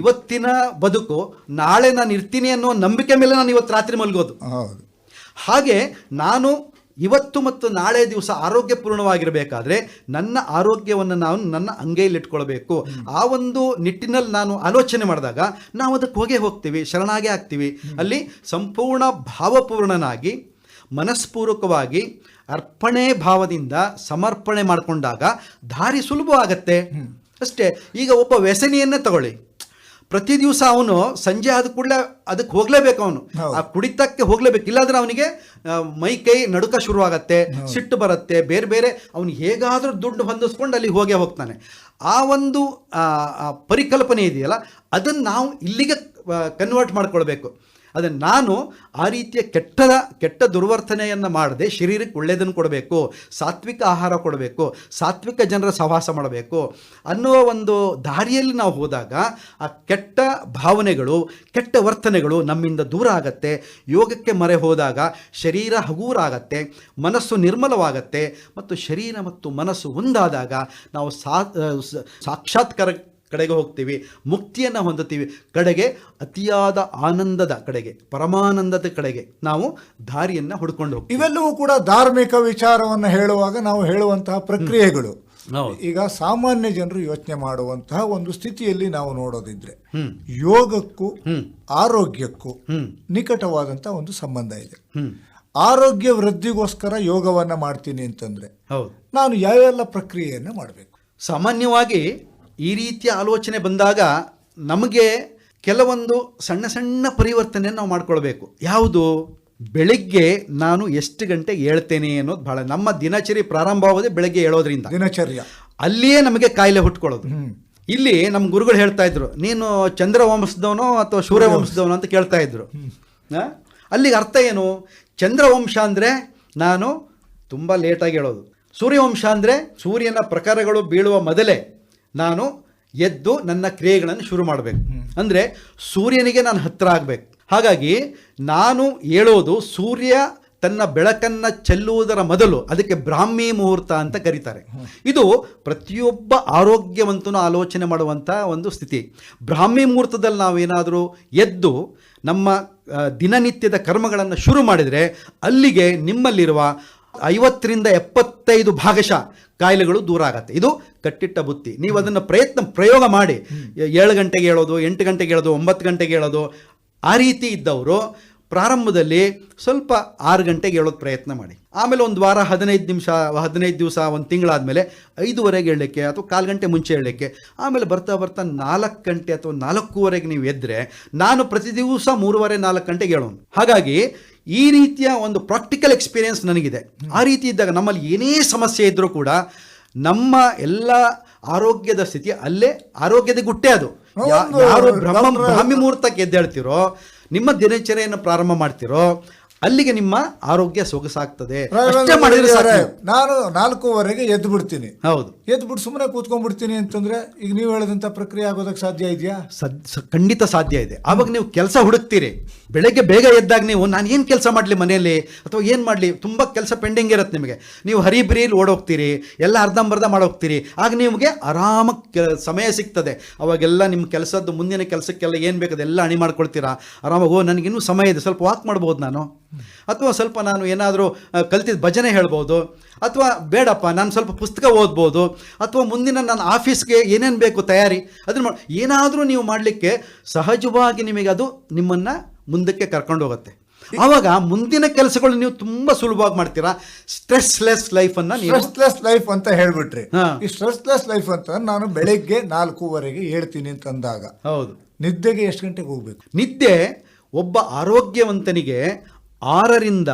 ಇವತ್ತಿನ ಬದುಕು ನಾಳೆ ನಾನು ಇರ್ತೀನಿ ಅನ್ನೋ ನಂಬಿಕೆ ಮೇಲೆ ನಾನು ಇವತ್ತು ರಾತ್ರಿ ಮಲಗೋದು. ಹಾಗೆ ನಾನು ಇವತ್ತು ಮತ್ತು ನಾಳೆ ದಿವಸ ಆರೋಗ್ಯಪೂರ್ಣವಾಗಿರಬೇಕಾದ್ರೆ ನನ್ನ ಆರೋಗ್ಯವನ್ನು ನಾನು ನನ್ನ ಅಂಗೈಲಿಟ್ಕೊಳ್ಬೇಕು ಆ ಒಂದು ನಿಟ್ಟಿನಲ್ಲಿ ನಾನು ಆಲೋಚನೆ ಮಾಡಿದಾಗ ನಾವು ಅದಕ್ಕೆ ಹೋಗೇ ಹೋಗ್ತೀವಿ ಶರಣಾಗೇ ಆಗ್ತೀವಿ. ಅಲ್ಲಿ ಸಂಪೂರ್ಣ ಭಾವಪೂರ್ಣನಾಗಿ ಮನಸ್ಪೂರ್ವಕವಾಗಿ ಅರ್ಪಣೆ ಭಾವದಿಂದ ಸಮರ್ಪಣೆ ಮಾಡಿಕೊಂಡಾಗ ದಾರಿ ಸುಲಭ ಆಗತ್ತೆ. ಅಷ್ಟೇ ಈಗ ಒಬ್ಬ ವ್ಯಸನಿಯನ್ನೇ ತಗೊಳ್ಳಿ. ಪ್ರತಿ ದಿವಸ ಅವನು ಸಂಜೆ ಆದ ಕೂಡಲೇ ಅದಕ್ಕೆ ಹೋಗ್ಲೇಬೇಕು ಅವನು. ಆ ಕುಡಿತಕ್ಕೆ ಹೋಗ್ಲೇಬೇಕು. ಇಲ್ಲಾಂದ್ರೆ ಅವನಿಗೆ ಮೈ ಕೈ ನಡುಕ ಶುರುವಾಗತ್ತೆ ಸಿಟ್ಟು ಬರುತ್ತೆ ಬೇರೆ ಬೇರೆ ಅವನು ಹೇಗಾದರೂ ದುಡ್ಡು ಹೊಂದಿಸ್ಕೊಂಡು ಅಲ್ಲಿ ಹೋಗೇ ಹೋಗ್ತಾನೆ. ಆ ಒಂದು ಪರಿಕಲ್ಪನೆ ಇದೆಯಲ್ಲ ಅದನ್ನು ನಾವು ಇಲ್ಲಿಗೆ ಕನ್ವರ್ಟ್ ಮಾಡ್ಕೊಳ್ಬೇಕು. ಅದನ್ನು ನಾನು ಆ ರೀತಿಯ ಕೆಟ್ಟದ, ಕೆಟ್ಟ ದುರ್ವರ್ತನೆಯನ್ನು ಮಾಡದೆ ಶರೀರಕ್ಕೆ ಒಳ್ಳೆಯದನ್ನು ಕೊಡಬೇಕು, ಸಾತ್ವಿಕ ಆಹಾರ ಕೊಡಬೇಕು, ಸಾತ್ವಿಕ ಜನರ ಸಹವಾಸ ಮಾಡಬೇಕು ಅನ್ನುವ ಒಂದು ದಾರಿಯಲ್ಲಿ ನಾವು ಹೋದಾಗ ಆ ಕೆಟ್ಟ ಭಾವನೆಗಳು, ಕೆಟ್ಟ ವರ್ತನೆಗಳು ನಮ್ಮಿಂದ ದೂರ ಆಗತ್ತೆ. ಯೋಗಕ್ಕೆ ಮರೆ ಹೋದಾಗ ಶರೀರ ಹಗೂರಾಗತ್ತೆ, ಮನಸ್ಸು ನಿರ್ಮಲವಾಗತ್ತೆ ಮತ್ತು ಶರೀರ ಮತ್ತು ಮನಸ್ಸು ಒಂದಾದಾಗ ನಾವು ಸಾ, ಸಾಕ್ಷಾತ್ಕಾರ ಕಡೆಗೆ ಹೋಗ್ತೀವಿ ಮುಕ್ತಿಯನ್ನು ಹೊಂದುತ್ತೀವಿ ಕಡೆಗೆ ಅತಿಯಾದ ಆನಂದದ ಕಡೆಗೆ ಪರಮಾನಂದದ ಕಡೆಗೆ ನಾವು ದಾರಿಯನ್ನು ಹುಡ್ಕೊಂಡು ಹೋಗ್ತೀವಿ ಇವೆಲ್ಲವೂ ಕೂಡ ಧಾರ್ಮಿಕ ವಿಚಾರವನ್ನು ಹೇಳುವಾಗ ನಾವು ಹೇಳುವಂತಹ ಪ್ರಕ್ರಿಯೆಗಳು. ಈಗ ಸಾಮಾನ್ಯ ಜನರು ಯೋಚನೆ ಮಾಡುವಂತಹ ಒಂದು ಸ್ಥಿತಿಯಲ್ಲಿ ನಾವು ನೋಡೋದಿದ್ರೆ. ಯೋಗಕ್ಕೂ. ಆರೋಗ್ಯಕ್ಕೂ. ನಿಕಟವಾದಂತಹ ಒಂದು ಸಂಬಂಧ ಇದೆ ಆರೋಗ್ಯ ವೃದ್ಧಿಗೋಸ್ಕರ ಯೋಗವನ್ನ ಮಾಡ್ತೀನಿ ಅಂತಂದ್ರೆ ಹೌದು ನಾನು ಯಾವೆಲ್ಲ ಪ್ರಕ್ರಿಯೆಯನ್ನು ಮಾಡಬೇಕು ಸಾಮಾನ್ಯವಾಗಿ ಈ ರೀತಿಯ ಆಲೋಚನೆ ಬಂದಾಗ ನಮಗೆ ಕೆಲವೊಂದು ಸಣ್ಣ ಸಣ್ಣ ಪರಿವರ್ತನೆಯನ್ನು ನಾವು ಮಾಡ್ಕೊಳ್ಬೇಕು. ಯಾವುದು? ಬೆಳಿಗ್ಗೆ ನಾನು ಎಷ್ಟು ಗಂಟೆಗೆ ಹೇಳ್ತೇನೆ ಅನ್ನೋದು ಬಹಳ ನಮ್ಮ ದಿನಚರಿ ಪ್ರಾರಂಭವಾಗೋದೇ ಬೆಳಗ್ಗೆ ಹೇಳೋದ್ರಿಂದ ದಿನಚರ್ಯ. ಅಲ್ಲಿಯೇ ನಮಗೆ ಕಾಯಿಲೆ ಹುಟ್ಕೊಳ್ಳೋದು. ಇಲ್ಲಿ ನಮ್ಮ ಗುರುಗಳು ಹೇಳ್ತಾ ಇದ್ರು ನೀನು ಚಂದ್ರ ವಂಶದವನೋ ಅಥವಾ ಸೂರ್ಯ ವಂಶದವನೋ ಅಂತ ಕೇಳ್ತಾ ಇದ್ರು? ಅಲ್ಲಿಗೆ ಅರ್ಥ ಏನು? ಚಂದ್ರವಂಶ ಅಂದರೆ ನಾನು ತುಂಬ ಲೇಟಾಗಿ ಹೇಳೋದು ಸೂರ್ಯವಂಶ ಅಂದರೆ ಸೂರ್ಯನ ಪ್ರಕಾರಗಳು ಬೀಳುವ ಮೊದಲೇ ನಾನು ಎದ್ದು ನನ್ನ ಕ್ರಿಯೆಗಳನ್ನು ಶುರು ಮಾಡಬೇಕು. ಅಂದರೆ ಸೂರ್ಯನಿಗೆ ನಾನು ಹತ್ತಿರ ಆಗಬೇಕು. ಹಾಗಾಗಿ ನಾನು ಹೇಳೋದು ಸೂರ್ಯ ತನ್ನ ಬೆಳಕನ್ನು ಚೆಲ್ಲುವುದರ ಮೊದಲು ಅದಕ್ಕೆ ಬ್ರಾಹ್ಮಿ ಮುಹೂರ್ತ ಅಂತ ಕರೀತಾರೆ. ಇದು ಪ್ರತಿಯೊಬ್ಬ ಆರೋಗ್ಯವಂತನೂ ಆಲೋಚನೆ ಮಾಡುವಂಥ ಒಂದು ಸ್ಥಿತಿ. ಬ್ರಾಹ್ಮಿ ಮುಹೂರ್ತದಲ್ಲಿ ನಾವೇನಾದರೂ ಎದ್ದು ನಮ್ಮ ದಿನನಿತ್ಯದ ಕರ್ಮಗಳನ್ನು ಶುರು ಮಾಡಿದರೆ ಅಲ್ಲಿಗೆ ನಿಮ್ಮಲ್ಲಿರುವ ಐವತ್ತರಿಂದ ಎಪ್ಪತ್ತೈದು ಭಾಗಶಃ ಕಾಯಿಲೆಗಳು ದೂರ ಆಗತ್ತೆ. ಇದು ಕಟ್ಟಿಟ್ಟ ಬುತ್ತಿ. ನೀವು ಅದನ್ನು ಪ್ರಯತ್ನ, ಪ್ರಯೋಗ ಮಾಡಿ. ಏಳು ಗಂಟೆಗೆ ಹೇಳೋದು, ಎಂಟು ಗಂಟೆಗೆ ಹೇಳೋದು, ಒಂಬತ್ತು ಗಂಟೆಗೆ ಹೇಳೋದು, ಆ ರೀತಿ ಇದ್ದವರು ಪ್ರಾರಂಭದಲ್ಲಿ ಸ್ವಲ್ಪ ಆರು ಗಂಟೆಗೆ ಹೇಳೋದು ಪ್ರಯತ್ನ ಮಾಡಿ. ಆಮೇಲೆ ಒಂದು ವಾರ, ಹದಿನೈದು ನಿಮಿಷ, ಹದಿನೈದು ದಿವಸ, ಒಂದು ತಿಂಗಳಾದಮೇಲೆ ಐದುವರೆಗೆ ಹೇಳಲಿಕ್ಕೆ ಅಥವಾ ಕಾಲು ಗಂಟೆ ಮುಂಚೆ ಹೇಳಲಿಕ್ಕೆ, ಆಮೇಲೆ ಬರ್ತಾ ಬರ್ತಾ ನಾಲ್ಕು ಗಂಟೆ ಅಥವಾ ನಾಲ್ಕೂವರೆಗೆ ನೀವು ಎದ್ದರೆ ನಾನು ಪ್ರತಿ ದಿವಸ ಮೂರುವರೆ, ನಾಲ್ಕು ಗಂಟೆಗೆ ಹೇಳೋನು. ಹಾಗಾಗಿ ಈ ರೀತಿಯ ಒಂದು ಪ್ರಾಕ್ಟಿಕಲ್ ಎಕ್ಸ್ಪೀರಿಯೆನ್ಸ್ ನನಗಿದೆ. ಆ ರೀತಿ ಇದ್ದಾಗ ನಮ್ಮಲ್ಲಿ ಏನೇ ಸಮಸ್ಯೆ ಇದ್ದರೂ ಕೂಡ ನಮ್ಮ ಎಲ್ಲ ಆರೋಗ್ಯದ ಸ್ಥಿತಿ ಅಲ್ಲೇ ಆರೋಗ್ಯದ ಗುಟ್ಟೆ ಅದು. ಯಾರು ಬ್ರಹ್ಮ ಬ್ರಾಹ್ಮಿ ಮುಹೂರ್ತಕ್ಕೆ ಎದ್ದೇಳ್ತಿರೋ ನಿಮ್ಮ ದಿನಚರಿಯನ್ನು ಪ್ರಾರಂಭ ಮಾಡ್ತಿರೋ ಅಲ್ಲಿಗೆ ನಿಮ್ಮ ಆರೋಗ್ಯ ಸೊಗಸಾಗ್ತದೆ. ನಾನು ನಾಲ್ಕೂವರೆಗೆ ಎದ್ದು ಬಿಡ್ತೀನಿ ಹೌದು. ಎದ್ದು ಬಿಟ್ಟು ಸುಮ್ಮನೆ ಕೂತ್ಕೊಂಡ್ಬಿಡ್ತೀನಿ ಅಂತಂದ್ರೆ ಈಗ ನೀವು ಹೇಳಿದಂತ ಪ್ರಕ್ರಿಯೆ ಆಗೋದಕ್ಕೆ ಸಾಧ್ಯ ಇದೆಯಾ? ಸದ್ ಖಂಡಿತ ಸಾಧ್ಯ ಇದೆ. ಆವಾಗ ನೀವು ಕೆಲಸ ಹುಡುಕ್ತೀರಿ. ಬೆಳಗ್ಗೆ ಬೇಗ ಎದ್ದಾಗ ನೀವು, ನಾನು ಏನು ಕೆಲಸ ಮಾಡಲಿ ಮನೆಯಲ್ಲಿ? ಅಥವಾ ಏನು ಮಾಡಲಿ? ತುಂಬ ಕೆಲಸ ಪೆಂಡಿಂಗ್ ಇರುತ್ತೆ ನಿಮಗೆ. ನೀವು ಹರಿಬ್ರೀಲಿ ಓಡೋಗ್ತೀರಿ, ಎಲ್ಲ ಅರ್ಧಂಬರ್ಧ ಮಾಡೋಗ್ತೀರಿ. ಆಗ ನಿಮಗೆ ಆರಾಮಾಗಿ ಸಮಯ ಸಿಗ್ತದೆ. ಅವಾಗೆಲ್ಲ ನಿಮ್ಮ ಕೆಲಸದ್ದು, ಮುಂದಿನ ಕೆಲಸಕ್ಕೆಲ್ಲ ಏನು ಬೇಕು ಅದೆಲ್ಲ ಅಣಿ ಮಾಡ್ಕೊಳ್ತೀರಾ? ಆರಾಮಾಗಿ, ಓ ನನಗಿನ್ನೂ ಸಮಯ ಇದೆ. ಸ್ವಲ್ಪ ವಾಕ್ ಮಾಡ್ಬೋದು ನಾನು. ಅಥವಾ ಸ್ವಲ್ಪ ನಾನು ಏನಾದರೂ ಕಲ್ತಿದ್ದ ಭಜನೆ ಹೇಳ್ಬೋದು. ಅಥವಾ ಬೇಡಪ್ಪ, ನಾನು ಸ್ವಲ್ಪ ಪುಸ್ತಕ ಓದ್ಬೋದು. ಅಥವಾ ಮುಂದಿನ ನನ್ನ ಆಫೀಸ್ಗೆ ಏನೇನು ಬೇಕು ತಯಾರಿ ಅದನ್ನು ಏನಾದರೂ ನೀವು ಮಾಡಲಿಕ್ಕೆ ಸಹಜವಾಗಿ ನಿಮಗೆ ಅದು ನಿಮ್ಮನ್ನು ಮುಂದಕ್ಕೆ ಕರ್ಕೊಂಡು ಹೋಗುತ್ತೆ. ಆವಾಗ ಮುಂದಿನ ಕೆಲಸಗಳು ನೀವು ತುಂಬಾ ಸುಲಭವಾಗಿ ಮಾಡ್ತೀರಾ? ಸ್ಟ್ರೆಸ್ಲೆಸ್ ಅನ್ನ ನೀವು ಸ್ಟ್ರೆಸ್ಲೆಸ್ ಲೈಫ್ ಅಂತ ಹೇಳ್ಬಿಟ್ರಿ. ಹಾ. ಈ ಸ್ಟ್ರೆಸ್ಲೆಸ್ ಲೈಫ್ ಅಂತ ನಾನು ಬೆಳಿಗ್ಗೆ ನಾಲ್ಕೂವರೆಗೆ ಹೇಳ್ತೀನಿ ಅಂತಂದಾಗ ಹೌದು. ನಿದ್ದೆಗೆ ಎಷ್ಟು ಗಂಟೆಗೆ ಹೋಗ್ಬೇಕು? ನಿದ್ದೆ ಒಬ್ಬ ಆರೋಗ್ಯವಂತನಿಗೆ ಆರರಿಂದ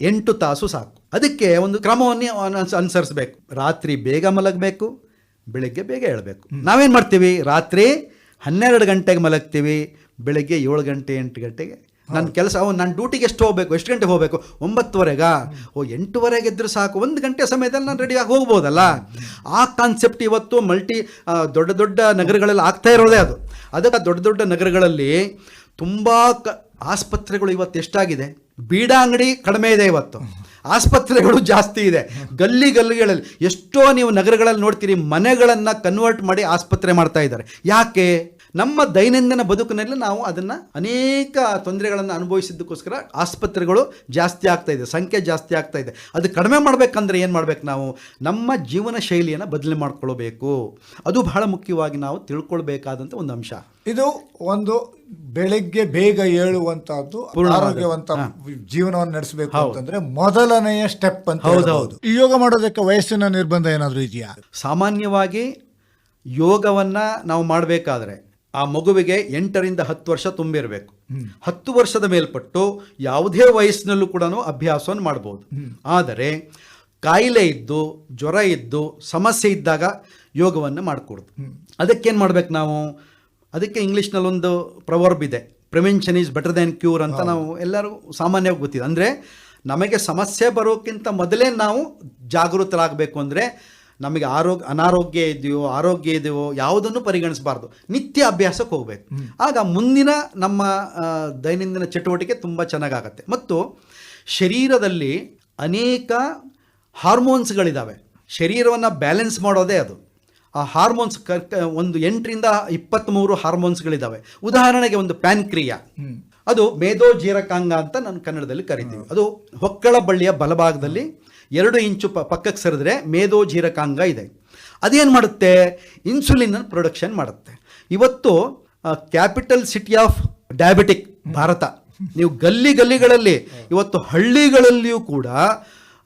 ಎಂಟು ತಾಸು ಸಾಕು. ಅದಕ್ಕೆ ಒಂದು ಕ್ರಮವನ್ನೇ ಅನುಸ- ಅನುಸರಿಸಬೇಕು. ರಾತ್ರಿ ಬೇಗ ಮಲಗಬೇಕು ಬೆಳಗ್ಗೆ ಬೇಗ ಹೇಳಬೇಕು ನಾವೇನು ಮಾಡ್ತೀವಿ? ರಾತ್ರಿ ಹನ್ನೆರಡು ಗಂಟೆಗೆ ಮಲಗ್ತೀವಿ. ಬೆಳಗ್ಗೆ ಏಳು ಗಂಟೆ ಎಂಟು ಗಂಟೆಗೆ. ನನ್ನ ಕೆಲಸ ಅವ್ನು ನನ್ನ ಡ್ಯೂಟಿಗೆ ಎಷ್ಟು ಹೋಗಬೇಕು, ಎಷ್ಟು ಗಂಟೆಗೆ ಹೋಗಬೇಕು? ಒಂಬತ್ತುವರೆಗಾ. ಓ, ಎಂಟುವರೆಗೆ ಇದ್ರೆ ಸಾಕು. ಒಂದು ಗಂಟೆ ಸಮಯದಲ್ಲಿ ನಾನು ರೆಡಿಯಾಗಿ ಹೋಗ್ಬೋದಲ್ಲ? ಆ ಕಾನ್ಸೆಪ್ಟ್ ಇವತ್ತು ಮಲ್ಟಿ ದೊಡ್ಡ ದೊಡ್ಡ ನಗರಗಳಲ್ಲಿ ಆಗ್ತಾ ಇರೋದೇ ಅದು. ಅದಕ್ಕೆ ದೊಡ್ಡ ದೊಡ್ಡ ನಗರಗಳಲ್ಲಿ ತುಂಬ ಆಸ್ಪತ್ರೆಗಳು ಇವತ್ತು ಎಷ್ಟಾಗಿದೆ? ಬೀಡಾ ಅಂಗಡಿ ಕಡಿಮೆ ಇದೆ ಇವತ್ತು. ಆಸ್ಪತ್ರೆಗಳು ಜಾಸ್ತಿ ಇದೆ. ಗಲ್ಲಿ ಗಲ್ಲಿಗಳಲ್ಲಿ ಎಷ್ಟೋ ನೀವು ನಗರಗಳಲ್ಲಿ ನೋಡ್ತೀರಿ ಮನೆಗಳನ್ನು ಕನ್ವರ್ಟ್ ಮಾಡಿ ಆಸ್ಪತ್ರೆ ಮಾಡ್ತಾ ಇದ್ದಾರೆ. ಯಾಕೆ? ನಮ್ಮ ದೈನಂದಿನ ಬದುಕಿನಲ್ಲಿ ನಾವು ಅದನ್ನು ಅನೇಕ ತೊಂದರೆಗಳನ್ನು ಅನುಭವಿಸಿದ್ದಕ್ಕೋಸ್ಕರ ಆಸ್ಪತ್ರೆಗಳು ಜಾಸ್ತಿ ಆಗ್ತಾ ಇದೆ ಸಂಖ್ಯೆ ಜಾಸ್ತಿ ಆಗ್ತಾ ಇದೆ. ಅದು ಕಡಿಮೆ ಮಾಡಬೇಕಂದ್ರೆ ಏನು ಮಾಡಬೇಕು ನಾವು? ನಮ್ಮ ಜೀವನ ಶೈಲಿಯನ್ನು ಬದಲಿ ಮಾಡ್ಕೊಳ್ಬೇಕು. ಅದು ಬಹಳ ಮುಖ್ಯವಾಗಿ ನಾವು ತಿಳ್ಕೊಳ್ಬೇಕಾದಂಥ ಒಂದು ಅಂಶ. ಇದು ಒಂದು ಬೆಳಿಗ್ಗೆ ಬೇಗ ಏಳುವಂತಹದ್ದು ಆರೋಗ್ಯವಂತ. ಜೀವನವನ್ನು ನಡೆಸಬೇಕು. ಅಂತಂದ್ರೆ ಮೊದಲನೆಯ ಸ್ಟೆಪ್ ಅಂತ ಹೌದೌದು ಯೋಗ ಮಾಡೋದಕ್ಕೆ ವಯಸ್ಸಿನ ನಿರ್ಬಂಧ ಏನಾದರೂ ಇದೆಯಾ? ಸಾಮಾನ್ಯವಾಗಿ ಯೋಗವನ್ನು ನಾವು ಮಾಡಬೇಕಾದ್ರೆ ಆ ಮಗುವಿಗೆ ಎಂಟರಿಂದ ಹತ್ತು ವರ್ಷ ತುಂಬಿರಬೇಕು. ಹತ್ತು ವರ್ಷದ ಮೇಲ್ಪಟ್ಟು ಯಾವುದೇ ವಯಸ್ಸಿನಲ್ಲೂ ಕೂಡ ಅಭ್ಯಾಸವನ್ನು ಮಾಡ್ಬೋದು. ಆದರೆ ಕಾಯಿಲೆ ಇದ್ದು ಜ್ವರ ಇದ್ದು ಸಮಸ್ಯೆ ಇದ್ದಾಗ ಯೋಗವನ್ನು ಮಾಡಿಕೊಡ್ದು. ಅದಕ್ಕೇನು ಮಾಡ್ಬೇಕು ನಾವು? ಅದಕ್ಕೆ ಇಂಗ್ಲೀಷ್ನಲ್ಲೊಂದು ಪ್ರವರ್ಬ್ ಇದೆ. Prevention is better than cure ಅಂತ ನಾವು ಎಲ್ಲರೂ ಸಾಮಾನ್ಯವಾಗಿ ಗೊತ್ತಿದೆ. ಅಂದರೆ ನಮಗೆ ಸಮಸ್ಯೆ ಬರೋಕ್ಕಿಂತ ಮೊದಲೇ ನಾವು ಜಾಗೃತರಾಗಬೇಕು ಅಂದರೆ ನಮಗೆ ಆರೋಗ್ಯ ಅನಾರೋಗ್ಯ ಇದೆಯೋ ಆರೋಗ್ಯ ಇದೆಯೋ ಯಾವುದನ್ನು ಪರಿಗಣಿಸಬಾರ್ದು. ನಿತ್ಯ ಅಭ್ಯಾಸಕ್ಕೆ ಹೋಗಬೇಕು. ಆಗ ಮುಂದಿನ ನಮ್ಮ ದೈನಂದಿನ ಚಟುವಟಿಕೆ ತುಂಬ ಚೆನ್ನಾಗಾಗತ್ತೆ. ಮತ್ತು ಶರೀರದಲ್ಲಿ ಅನೇಕ ಹಾರ್ಮೋನ್ಸ್ಗಳಿದ್ದಾವೆ ಶರೀರವನ್ನು ಬ್ಯಾಲೆನ್ಸ್ ಮಾಡೋದೇ ಅದು. ಆ ಹಾರ್ಮೋನ್ಸ್ ಕ ಕ- ಒಂದು ಎಂಟರಿಂದ ಇಪ್ಪತ್ತ್ಮೂರು ಹಾರ್ಮೋನ್ಸ್ಗಳಿದ್ದಾವೆ ಉದಾಹರಣೆಗೆ ಒಂದು ಪ್ಯಾನ್ಕ್ರಿಯಾ. ಅದು ಮೇಧೋ ಜೀರಕಾಂಗ ಅಂತ ನಾನು ಕನ್ನಡದಲ್ಲಿ ಕರಿತೀವಿ. ಅದು ಹೊಕ್ಕಳ ಬಳ್ಳಿಯ ಬಲಭಾಗದಲ್ಲಿ ಎರಡು ಇಂಚು ಪ ಪಕ್ಕಕ್ಕೆ ಸರಿದ್ರೆ ಮೇಧೋ ಜೀರಕಾಂಗ ಇದೆ. ಅದೇನು ಮಾಡುತ್ತೆ? ಇನ್ಸುಲಿನ್ ಪ್ರೊಡಕ್ಷನ್ ಮಾಡುತ್ತೆ. ಇವತ್ತು capital city of diabetic Bharat. ನೀವು ಗಲ್ಲಿ ಗಲ್ಲಿಗಳಲ್ಲಿ ಇವತ್ತು ಹಳ್ಳಿಗಳಲ್ಲಿಯೂ ಕೂಡ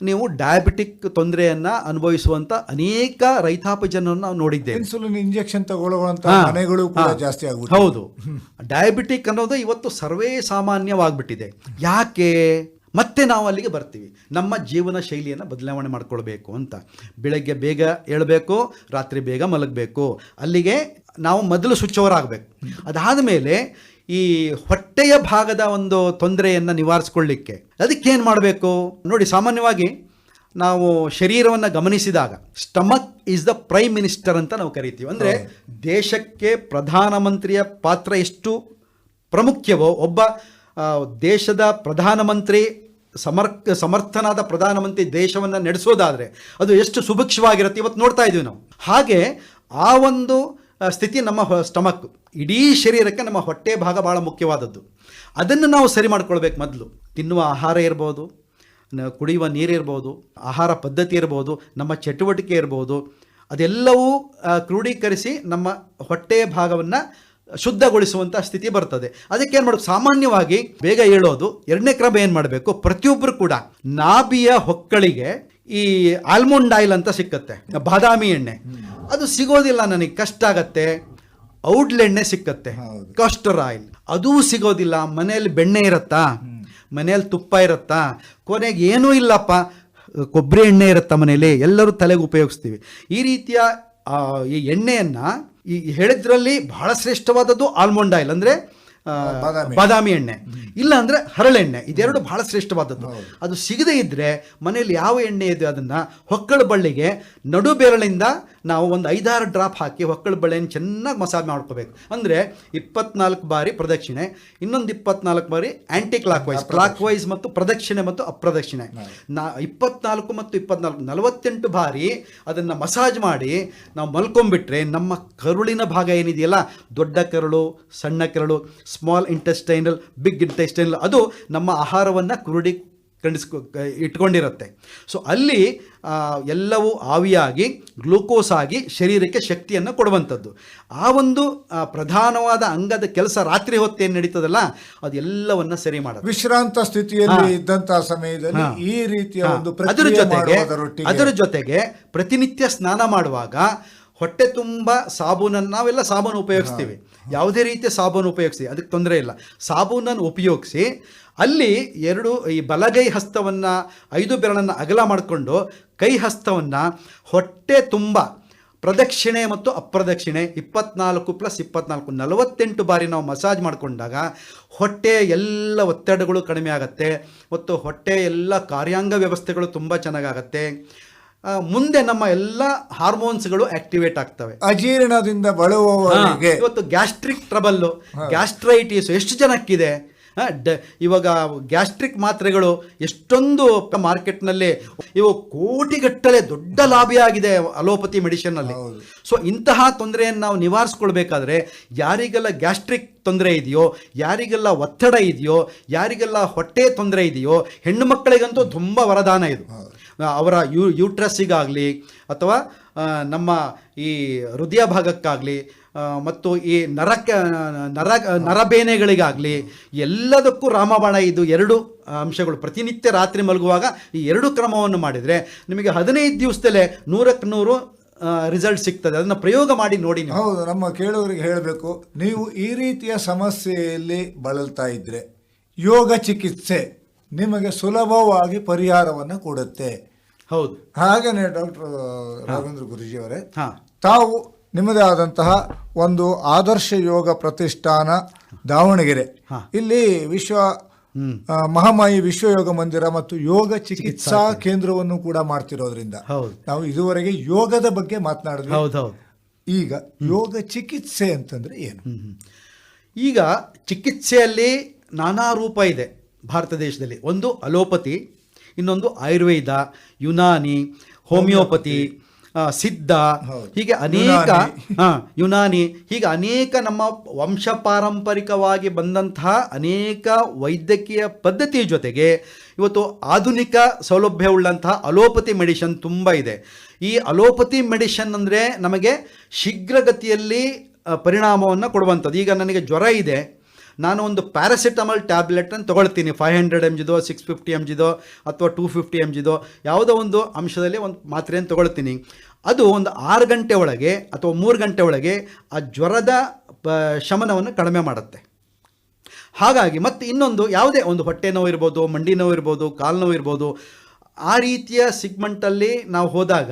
ನೀವು ಡಯಾಬಿಟಿಕ್ ತೊಂದರೆಯನ್ನು ಅನುಭವಿಸುವಂಥ ಅನೇಕ ರೈತಾಪಿ ಜನರನ್ನು ನಾವು ನೋಡಿದ್ದೇವೆ. ಇನ್ಸುಲಿನ್ ಇಂಜೆಕ್ಷನ್ ತಗೊಳ್ಳುವಂಥ ಮನೆಗಳು ಕೂಡ ಜಾಸ್ತಿ ಆಗುತ್ತೆ ಹೌದು. ಡಯಾಬಿಟಿಕ್ ಅನ್ನೋದು ಇವತ್ತು ಸರ್ವೇ ಸಾಮಾನ್ಯವಾಗ್ಬಿಟ್ಟಿದೆ. ಯಾಕೆ? ಮತ್ತೆ ನಾವು ಅಲ್ಲಿಗೆ ಬರ್ತೀವಿ. ನಮ್ಮ ಜೀವನ ಶೈಲಿಯನ್ನು ಬದಲಾವಣೆ ಮಾಡ್ಕೊಳ್ಬೇಕು ಅಂತ. ಬೆಳಗ್ಗೆ ಬೇಗ ಏಳಬೇಕು ರಾತ್ರಿ ಬೇಗ ಮಲಗಬೇಕು. ಅಲ್ಲಿಗೆ ನಾವು ಮೊದಲು ಸುಚ್ಚವರಾಗಬೇಕು ಆಗಬೇಕು ಅದಾದ ಮೇಲೆ ಈ ಹೊಟ್ಟೆಯ ಭಾಗದ ಒಂದು ತೊಂದರೆಯನ್ನು ನಿವಾರಿಸ್ಕೊಳ್ಳಿಕ್ಕೆ ಅದಕ್ಕೇನು ಮಾಡಬೇಕು? ನೋಡಿ ಸಾಮಾನ್ಯವಾಗಿ ನಾವು ಶರೀರವನ್ನು ಗಮನಿಸಿದಾಗ stomach is the prime minister ಅಂತ ನಾವು ಕರಿತೀವಿ. ಅಂದರೆ ದೇಶಕ್ಕೆ ಪ್ರಧಾನಮಂತ್ರಿಯ ಪಾತ್ರ ಎಷ್ಟು ಪ್ರಮುಖ್ಯವೋ ಒಬ್ಬ ದೇಶದ ಪ್ರಧಾನಮಂತ್ರಿ ಸಮರ್ಕ ಸಮರ್ಥನಾದ ಪ್ರಧಾನಮಂತ್ರಿ ದೇಶವನ್ನು ನಡೆಸೋದಾದರೆ ಅದು ಎಷ್ಟು ಸುಭಿಕ್ಷವಾಗಿರುತ್ತೆ ಇವತ್ತು ನೋಡ್ತಾ ಇದ್ದೀವಿ ನಾವು. ಹಾಗೆ ಆ ಒಂದು ಸ್ಥಿತಿ ನಮ್ಮ ಸ್ಟಮಕ್, ಇಡೀ ಶರೀರಕ್ಕೆ ನಮ್ಮ ಹೊಟ್ಟೆ ಭಾಗ ಭಾಳ ಮುಖ್ಯವಾದದ್ದು. ಅದನ್ನು ನಾವು ಸರಿ ಮಾಡ್ಕೊಳ್ಬೇಕು ಮೊದಲು. ತಿನ್ನುವ ಆಹಾರ ಇರ್ಬೋದು ಕುಡಿಯುವ ನೀರಿರ್ಬೋದು ಆಹಾರ ಪದ್ಧತಿ ಇರ್ಬೋದು, ನಮ್ಮ ಚಟುವಟಿಕೆ ಇರ್ಬೋದು, ಅದೆಲ್ಲವೂ ಕ್ರೋಢೀಕರಿಸಿ ನಮ್ಮ ಹೊಟ್ಟೆಯ ಭಾಗವನ್ನು ಶುದ್ಧಗೊಳಿಸುವಂಥ ಸ್ಥಿತಿ ಬರ್ತದೆ. ಅದಕ್ಕೆ ಏನು ಮಾಡೋದು ಸಾಮಾನ್ಯವಾಗಿ ಬೇಗ ಹೇಳೋದು ಎರಡನೇ ಕ್ರಮ ಏನು ಮಾಡಬೇಕು? ಪ್ರತಿಯೊಬ್ಬರು ಕೂಡ ನಾಭಿಯ ಹೊಕ್ಕಳಿಗೆ ಈ ಆಲ್ಮೊಂಡ್ ಆಯಿಲ್ ಅಂತ ಸಿಕ್ಕತ್ತೆ. ಬಾದಾಮಿ ಎಣ್ಣೆ. ಅದು ಸಿಗೋದಿಲ್ಲ ನನಗೆ. ಕಷ್ಟ ಆಗತ್ತೆ. ಔಡ್ಲೆಣ್ಣೆ ಸಿಕ್ಕತ್ತೆ. Castor oil. ಅದೂ ಸಿಗೋದಿಲ್ಲ. ಮನೆಯಲ್ಲಿ ಬೆಣ್ಣೆ ಇರತ್ತಾ? ಮನೆಯಲ್ಲಿ ತುಪ್ಪ ಇರುತ್ತಾ? ಕೊನೆಗೆ ಏನೂ ಇಲ್ಲಪ್ಪ. ಕೊಬ್ಬರಿ ಎಣ್ಣೆ ಇರುತ್ತಾ ಮನೆಯಲ್ಲಿ? ಎಲ್ಲರೂ ತಲೆಗೆ ಉಪಯೋಗಿಸ್ತೀವಿ. ಈ ರೀತಿಯ ಈ ಎಣ್ಣೆಯನ್ನು ಈ ಹೇಳಿದ್ರಲ್ಲಿ ಬಹಳ ಶ್ರೇಷ್ಠವಾದದ್ದು ಆಲ್ಮಂಡ್ ಆಯಿಲ್ ಅಂದರೆ ಬಾದಾಮಿ. ಎಣ್ಣೆ. ಇಲ್ಲ ಅಂದ್ರೆ ಹರಳೆಣ್ಣೆ ಇದೆರಡು ಬಹಳ ಶ್ರೇಷ್ಠವಾದದ್ದು. ಅದು ಸಿಗದೇ ಇದ್ದರೆ ಮನೆಯಲ್ಲಿ ಯಾವ ಎಣ್ಣೆ ಇದೆ ಅದನ್ನು ಹೊಕ್ಕಳ ಬಳ್ಳಿಗೆ ನಡು ಬೆರಳಿಂದ ನಾವು ಒಂದು ಐದಾರು ಡ್ರಾಪ್ ಹಾಕಿ ಹೊಕ್ಕಳ ಬಳೆಯನ್ನು ಚೆನ್ನಾಗಿ ಮಸಾಜ್ ಮಾಡ್ಕೋಬೇಕು. ಅಂದರೆ ಇಪ್ಪತ್ನಾಲ್ಕು ಬಾರಿ ಪ್ರದಕ್ಷಿಣೆ ಇನ್ನೊಂದು ಇಪ್ಪತ್ನಾಲ್ಕು ಬಾರಿ anticlockwise clockwise ಮತ್ತು ಪ್ರದಕ್ಷಿಣೆ ಮತ್ತು ಅಪ್ರದಕ್ಷಿಣೆ. ನಾ ಇಪ್ಪತ್ನಾಲ್ಕು ಮತ್ತು ಇಪ್ಪತ್ನಾಲ್ಕು ನಲವತ್ತೆಂಟು ಬಾರಿ ಅದನ್ನು ಮಸಾಜ್ ಮಾಡಿ ನಾವು ಮಲ್ಕೊಂಬಿಟ್ರೆ ನಮ್ಮ ಕರುಳಿನ ಭಾಗ ಏನಿದೆಯಲ್ಲ ದೊಡ್ಡ ಕರುಳು ಸಣ್ಣ ಕರುಳು ಸ್ಮಾಲ್ ಇಂಟೆಸ್ಟೈನಲ್ ಬಿಗ್ ಇಂಟೆಸ್ಟೈನಲ್ ಅದು ನಮ್ಮ ಆಹಾರವನ್ನು ಕುರುಡಿ ಕಂಡಿಸ್ಕೊ ಇಟ್ಕೊಂಡಿರುತ್ತೆ. ಸೊ ಅಲ್ಲಿ ಎಲ್ಲವೂ ಆವಿಯಾಗಿ ಗ್ಲೂಕೋಸ್ ಆಗಿ ಶರೀರಕ್ಕೆ ಶಕ್ತಿಯನ್ನು ಕೊಡುವಂಥದ್ದು. ಆ ಒಂದು ಪ್ರಧಾನವಾದ ಅಂಗದ ಕೆಲಸ ರಾತ್ರಿ ಹೊತ್ತೇನು ನಡೀತದಲ್ಲ ಅದೆಲ್ಲವನ್ನ ಸರಿ ಮಾಡೋದು ವಿಶ್ರಾಂತ ಸ್ಥಿತಿಯಲ್ಲಿ. ಇದ್ದಂತಹ ಸಮಯದಲ್ಲಿ ಈ ರೀತಿಯ ಒಂದು ಅದರ ಜೊತೆಗೆ ಅದರ ಜೊತೆಗೆ ಪ್ರತಿನಿತ್ಯ ಸ್ನಾನ ಮಾಡುವಾಗ ಹೊಟ್ಟೆ ತುಂಬ ಸಾಬೂನನ್ನು ನಾವೆಲ್ಲ ಸಾಬೂನು ಉಪಯೋಗಿಸ್ತೀವಿ. ಯಾವುದೇ ರೀತಿಯ ಸಾಬೂನು ಉಪಯೋಗಿಸಿ, ಅದಕ್ಕೆ ತೊಂದರೆ ಇಲ್ಲ. ಸಾಬೂನನ್ನು ಉಪಯೋಗಿಸಿ, ಅಲ್ಲಿ ಎರಡು ಈ ಬಲಗೈ ಹಸ್ತವನ್ನು, ಐದು ಬೆರಳನ್ನು ಅಗಲ ಮಾಡಿಕೊಂಡು, ಕೈ ಹಸ್ತವನ್ನು ಹೊಟ್ಟೆ ತುಂಬ ಪ್ರದಕ್ಷಿಣೆ ಮತ್ತು ಅಪ್ರದಕ್ಷಿಣೆ, ಇಪ್ಪತ್ನಾಲ್ಕು ಪ್ಲಸ್ ಇಪ್ಪತ್ನಾಲ್ಕು, ನಲವತ್ತೆಂಟು ಬಾರಿ ನಾವು ಮಸಾಜ್ ಮಾಡಿಕೊಂಡಾಗ ಹೊಟ್ಟೆ ಎಲ್ಲ ಒತ್ತಡಗಳು ಕಡಿಮೆ ಆಗುತ್ತೆ ಮತ್ತು ಹೊಟ್ಟೆಯ ಎಲ್ಲ ಕಾರ್ಯಾಂಗ ವ್ಯವಸ್ಥೆಗಳು ತುಂಬ ಚೆನ್ನಾಗಾಗತ್ತೆ. ಮುಂದೆ ನಮ್ಮ ಎಲ್ಲ ಹಾರ್ಮೋನ್ಸ್ಗಳು ಆಕ್ಟಿವೇಟ್ ಆಗ್ತವೆ. ಅಜೀರ್ಣದಿಂದ ಬಳುವವರಿಗೆ. ಇವತ್ತು ಗ್ಯಾಸ್ಟ್ರಿಕ್ ಟ್ರಬಲ್ಲು ಗ್ಯಾಸ್ಟ್ರೈಟಿಸ್ ಎಷ್ಟು ಜನಕ್ಕಿದೆ? ಇವಾಗ ಗ್ಯಾಸ್ಟ್ರಿಕ್ ಮಾತ್ರೆಗಳು ಎಷ್ಟೊಂದು ಮಾರ್ಕೆಟ್ನಲ್ಲಿ ಇವು ಕೋಟಿಗಟ್ಟಲೆ ದೊಡ್ಡ ಲಾಭಿಯಾಗಿದೆ ಅಲೋಪತಿ ಮೆಡಿಷನ್ನಲ್ಲಿ. ಸೊ ಇಂತಹ ತೊಂದರೆಯನ್ನು ನಾವು ನಿವಾರಿಸ್ಕೊಳ್ಬೇಕಾದ್ರೆ ಯಾರಿಗೆಲ್ಲ ಗ್ಯಾಸ್ಟ್ರಿಕ್ ತೊಂದರೆ ಇದೆಯೋ ಯಾರಿಗೆಲ್ಲ ಒತ್ತಡ ಇದೆಯೋ ಯಾರಿಗೆಲ್ಲ ಹೊಟ್ಟೆ ತೊಂದರೆ ಇದೆಯೋ ಹೆಣ್ಣು ಮಕ್ಕಳಿಗಂತೂ ತುಂಬ ವರದಾನ ಇದು. ಅವರ ಯು, ಯೂಟ್ರಸ್ಸಿಗಾಗಲಿ ಅಥವಾ ನಮ್ಮ ಈ ಹೃದಯ ಭಾಗಕ್ಕಾಗಲಿ ಮತ್ತು ಈ ನರಕ್ಕೆ ನರ, ನರಬೇನೆಗಳಿಗಾಗಲಿ ಎಲ್ಲದಕ್ಕೂ ರಾಮಬಾಣ ಇದು ಎರಡು ಅಂಶಗಳು. ಪ್ರತಿನಿತ್ಯ ರಾತ್ರಿ ಮಲಗುವಾಗ ಈ ಎರಡು ಕ್ರಮವನ್ನು ಮಾಡಿದರೆ ನಿಮಗೆ ಹದಿನೈದು ದಿವಸದಲ್ಲೇ ನೂರಕ್ಕೆ ನೂರು ರಿಸಲ್ಟ್ ಸಿಗ್ತದೆ. ಅದನ್ನು ಪ್ರಯೋಗ ಮಾಡಿ ನೋಡಿ ಹೌದು, ನಮ್ಮ ಕೇಳುವರಿಗೆ ಹೇಳಬೇಕು. ನೀವು ಈ ರೀತಿಯ ಸಮಸ್ಯೆಯಲ್ಲಿ ಬಳಲ್ತಾ ಇದ್ದರೆ ಯೋಗ ಚಿಕಿತ್ಸೆ ನಿಮಗೆ ಸುಲಭವಾಗಿ ಪರಿಹಾರವನ್ನು ಕೊಡುತ್ತೆ. ಹೌದು. ಹಾಗೇನೆ ಡಾಕ್ಟರ್ ರಾಘವೇಂದ್ರ ಗುರುಜಿಯವರೇ ತಾವು ನಿಮ್ಮದೇ ಆದಂತಹ ಒಂದು ಆದರ್ಶ ಯೋಗ ಪ್ರತಿಷ್ಠಾನ ದಾವಣಗೆರೆ. ಇಲ್ಲಿ ವಿಶ್ವ ಮಹಾಮಾಯಿ ವಿಶ್ವ ಯೋಗ ಮಂದಿರ ಮತ್ತು ಯೋಗ ಚಿಕಿತ್ಸಾ ಕೇಂದ್ರವನ್ನು ಕೂಡ ಮಾಡ್ತಿರೋದ್ರಿಂದ ನಾವು ಇದುವರೆಗೆ ಯೋಗದ ಬಗ್ಗೆ ಮಾತನಾಡಿದ್ವಿ. ಈಗ ಯೋಗ ಚಿಕಿತ್ಸೆ ಅಂತಂದ್ರೆ ಏನು. ಈಗ ಚಿಕಿತ್ಸೆಯಲ್ಲಿ ನಾನಾ ರೂಪ ಇದೆ. ಭಾರತ ದೇಶದಲ್ಲಿ ಒಂದು ಅಲೋಪತಿ ಇನ್ನೊಂದು ಆಯುರ್ವೇದ ಯುನಾನಿ ಹೋಮಿಯೋಪತಿ ಸಿದ್ಧ ಹೀಗೆ ಅನೇಕ ಯುನಾನಿ. ಹೀಗೆ ಅನೇಕ ನಮ್ಮ ವಂಶ ಪಾರಂಪರಿಕವಾಗಿ ಬಂದಂತಹ ಅನೇಕ ವೈದ್ಯಕೀಯ ಪದ್ಧತಿಯ ಜೊತೆಗೆ ಇವತ್ತು ಆಧುನಿಕ ಸೌಲಭ್ಯ ಉಳ್ಳಂತಹ ಅಲೋಪತಿ ಮೆಡಿಷನ್ ತುಂಬ ಇದೆ. ಈ ಅಲೋಪತಿ ಮೆಡಿಷನ್ ಅಂದರೆ ನಮಗೆ ಶೀಘ್ರಗತಿಯಲ್ಲಿ ಪರಿಣಾಮವನ್ನು ಕೊಡುವಂಥದ್ದು. ಈಗ ನನಗೆ ಜ್ವರ ಇದೆ. ನಾನು ಒಂದು ಪ್ಯಾರಾಸಿಟಮಲ್ ಟ್ಯಾಬ್ಲೆಟನ್ನು ತೊಗೊಳ್ತೀನಿ. ಫೈವ್ ಹಂಡ್ರೆಡ್ ಎಂ ಜಿದೋ ಸಿಕ್ಸ್ ಫಿಫ್ಟಿ ಎಂ ಜಿದೋ ಅಥವಾ ಟೂ ಫಿಫ್ಟಿ ಎಂ ಜಿದೋ ಯಾವುದೋ ಒಂದು ಅಂಶದಲ್ಲಿ ಒಂದು ಮಾತ್ರೆಯನ್ನು ತೊಗೊಳ್ತೀನಿ. ಅದು ಒಂದು ಆರು ಗಂಟೆ ಒಳಗೆ ಅಥವಾ ಮೂರು ಗಂಟೆ ಒಳಗೆ ಆ ಜ್ವರದ ಶಮನವನ್ನು ಕಡಿಮೆ ಮಾಡುತ್ತೆ. ಹಾಗಾಗಿ ಮತ್ತು ಇನ್ನೊಂದು ಯಾವುದೇ ಒಂದು ಹೊಟ್ಟೆ ನೋವು ಇರ್ಬೋದು, ಮಂಡಿ ನೋವು ಇರ್ಬೋದು, ಕಾಲು ನೋವು ಇರ್ಬೋದು ಆ ರೀತಿಯ ಸಿಗ್ಮೆಂಟಲ್ಲಿ ನಾವು ಹೋದಾಗ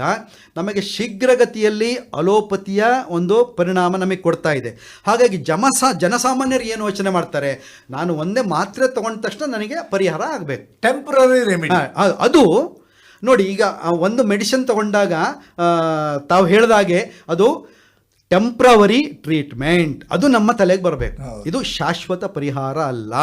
ನಮಗೆ ಶೀಘ್ರಗತಿಯಲ್ಲಿ ಅಲೋಪತಿಯ ಒಂದು ಪರಿಣಾಮ ನಮಗೆ ಕೊಡ್ತಾ ಇದೆ. ಹಾಗಾಗಿ ಜಮಸ ಜನಸಾಮಾನ್ಯರು ಏನು ಯೋಚನೆ ಮಾಡ್ತಾರೆ? ನಾನು ಒಂದೇ ಮಾತ್ರೆ ತಗೊಂಡ ತಕ್ಷಣ ನನಗೆ ಪರಿಹಾರ ಆಗಬೇಕು. ಟೆಂಪ್ರರಿ ರೆಮಿಡಿ ಅದು ನೋಡಿ ಈಗ ಒಂದು ಮೆಡಿಸಿನ್ ತಗೊಂಡಾಗ ತಾವು ಹೇಳಿದಾಗೆ ಅದು ಟೆಂಪ್ರವರಿ ಟ್ರೀಟ್ಮೆಂಟ್ ಅದು ನಮ್ಮ ತಲೆಗೆ ಬರಬೇಕು. ಇದು ಶಾಶ್ವತ ಪರಿಹಾರ ಅಲ್ಲ.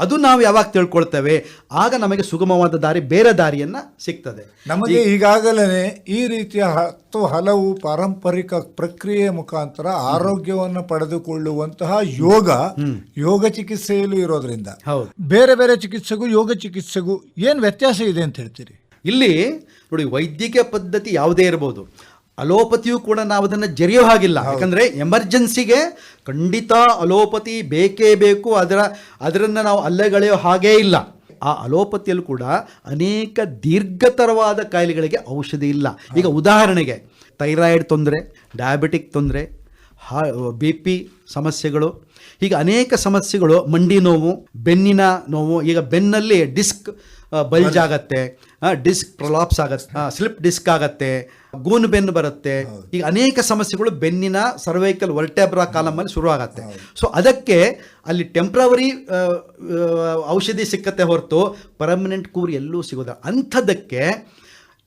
ಅದು ನಾವು ಯಾವಾಗ ತಿಳ್ಕೊಳ್ತೇವೆ ಆಗ ನಮಗೆ ಸುಗಮವಾದ ದಾರಿ ಬೇರೆ ದಾರಿಯನ್ನ ಸಿಗ್ತದೆ. ನಮಗೆ ಈಗಾಗಲೇ ಈ ರೀತಿಯ ಹತ್ತು ಹಲವು ಪಾರಂಪರಿಕ ಪ್ರಕ್ರಿಯೆ ಮುಖಾಂತರ ಆರೋಗ್ಯವನ್ನು ಪಡೆದುಕೊಳ್ಳುವಂತಹ ಯೋಗ ಯೋಗ ಚಿಕಿತ್ಸೆಯಲ್ಲೂ ಇರೋದ್ರಿಂದ. ಹೌದು. ಬೇರೆ ಬೇರೆ ಚಿಕಿತ್ಸೆಗೂ ಯೋಗ ಚಿಕಿತ್ಸೆಗೂ ಏನು ವ್ಯತ್ಯಾಸ ಇದೆ ಅಂತ ಹೇಳ್ತೀರಿ? ಇಲ್ಲಿ ನೋಡಿ ವೈದ್ಯಕೀಯ ಪದ್ಧತಿ ಯಾವುದೇ ಇರಬಹುದು ಅಲೋಪತಿಯು ಕೂಡ ನಾವು ಅದನ್ನು ಜರಿಯೋ ಹಾಗಿಲ್ಲ. ಯಾಕಂದರೆ ಎಮರ್ಜೆನ್ಸಿಗೆ ಖಂಡಿತ ಅಲೋಪತಿ ಬೇಕೇ ಬೇಕು. ಅದರ ಅದರನ್ನು ನಾವು ಅಲ್ಲೆಗಳೆಯೋ ಹಾಗೇ ಇಲ್ಲ. ಆ ಅಲೋಪತಿಯಲ್ಲೂ ಕೂಡ ಅನೇಕ ದೀರ್ಘತರವಾದ ಕಾಯಿಲೆಗಳಿಗೆ ಔಷಧಿ ಇಲ್ಲ. ಈಗ ಉದಾಹರಣೆಗೆ ಥೈರಾಯ್ಡ್ ತೊಂದರೆ ಡಯಾಬಿಟಿಕ್ ತೊಂದರೆ ಹಾ ಬಿ ಪಿ ಸಮಸ್ಯೆಗಳು ಹೀಗೆ ಅನೇಕ ಸಮಸ್ಯೆಗಳು ಮಂಡಿ ನೋವು ಬೆನ್ನಿನ ನೋವು ಈಗ ಬೆನ್ನಲ್ಲಿ ಡಿಸ್ಕ್ ಬಲ್ಜ್ ಆಗತ್ತೆ ಡಿಸ್ಕ್ ಪ್ರೊಲಾಪ್ಸ್ ಆಗತ್ತೆ ಸ್ಲಿಪ್ ಡಿಸ್ಕ್ ಆಗತ್ತೆ ಗೂನು ಬೆನ್ನು ಬರುತ್ತೆ. ಈಗ ಅನೇಕ ಸಮಸ್ಯೆಗಳು ಬೆನ್ನಿನ ಸರ್ವೈಕಲ್ ವರ್ಟೆಬ್ರಾ ಕಾಲಮಲ್ಲಿ ಶುರು ಆಗತ್ತೆ ಸೊ ಅದಕ್ಕೆ ಅಲ್ಲಿ ಟೆಂಪ್ರವರಿ ಔಷಧಿ ಸಿಕ್ಕತ್ತೆ ಹೊರತು ಪರ್ಮನೆಂಟ್ ಕೂರ್ ಎಲ್ಲೂ ಸಿಗೋದಿಲ್ಲ. ಅಂಥದ್ದಕ್ಕೆ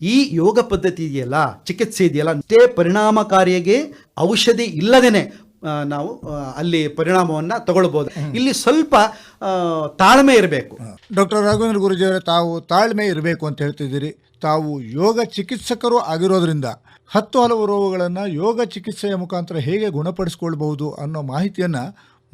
ಈ ಯೋಗ ಪದ್ಧತಿ ಇದೆಯಲ್ಲ ಚಿಕಿತ್ಸೆ ಇದೆಯಲ್ಲ ಅಷ್ಟೇ ಪರಿಣಾಮಕಾರಿಯಾಗಿ ಔಷಧಿ ಇಲ್ಲದೇನೆ ನಾವು ಅಲ್ಲಿ ಪರಿಣಾಮವನ್ನು ತಗೊಳ್ಬೋದು. ಇಲ್ಲಿ ಸ್ವಲ್ಪ ತಾಳ್ಮೆ ಇರಬೇಕು. ಡಾಕ್ಟರ್ ರಾಘವೇಂದ್ರ ಗುರುಜಿಯವರೇ ತಾವು ತಾಳ್ಮೆ ಇರಬೇಕು ಅಂತ ಹೇಳ್ತಿದ್ದೀರಿ. ತಾವು ಯೋಗ ಚಿಕಿತ್ಸಕರು ಆಗಿರೋದ್ರಿಂದ ಹತ್ತು ಹಲವು ರೋಗಗಳನ್ನು ಯೋಗ ಚಿಕಿತ್ಸೆಯ ಮುಖಾಂತರ ಹೇಗೆ ಗುಣಪಡಿಸಿಕೊಳ್ಳಬಹುದು ಅನ್ನೋ ಮಾಹಿತಿಯನ್ನು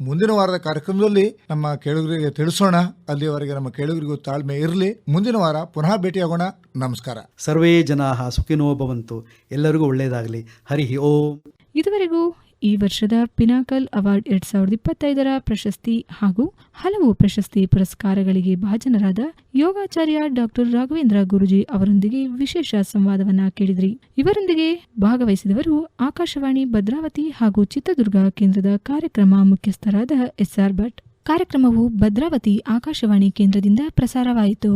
ಮುಂದಿನ ವಾರದ ಕಾರ್ಯಕ್ರಮದಲ್ಲಿ ನಮ್ಮ ಕೇಳುಗರಿಗೆ ತಿಳಿಸೋಣ. ಅಲ್ಲಿಯವರೆಗೆ ನಮ್ಮ ಕೇಳುಗರಿಗೂ ತಾಳ್ಮೆ ಇರಲಿ. ಮುಂದಿನ ವಾರ ಪುನಃ ಭೇಟಿಯಾಗೋಣ. ನಮಸ್ಕಾರ. ಸರ್ವೇ ಜನಾ ಸುಖಿನೋ ಭವಂತು. ಎಲ್ಲರಿಗೂ ಒಳ್ಳೆಯದಾಗಲಿ. ಹರಿ ಓಂ. ಇದುವರೆಗೂ ಈ ವರ್ಷದ ಪಿನಾಕಲ್ ಅವಾರ್ಡ್ ಎರಡ್ ಸಾವಿರದ ಇಪ್ಪತ್ತೈದರ ಪ್ರಶಸ್ತಿ ಹಾಗೂ ಹಲವು ಪ್ರಶಸ್ತಿ ಪುರಸ್ಕಾರಗಳಿಗೆ ಭಾಜನರಾದ ಯೋಗಾಚಾರ್ಯ ಡಾಕ್ಟರ್ ರಾಘವೇಂದ್ರ ಗುರುಜಿ ಅವರೊಂದಿಗೆ ವಿಶೇಷ ಸಂವಾದವನ್ನ ಕೇಳಿದ್ರಿ. ಇವರೊಂದಿಗೆ ಭಾಗವಹಿಸಿದವರು ಆಕಾಶವಾಣಿ, ಭದ್ರಾವತಿ ಹಾಗೂ ಚಿತ್ರದುರ್ಗ ಕೇಂದ್ರದ ಕಾರ್ಯಕ್ರಮ ಮುಖ್ಯಸ್ಥರಾದ ಎಸ್ಆರ್ ಭಟ್. ಕಾರ್ಯಕ್ರಮವು ಭದ್ರಾವತಿ ಆಕಾಶವಾಣಿ ಕೇಂದ್ರದಿಂದ ಪ್ರಸಾರವಾಯಿತು.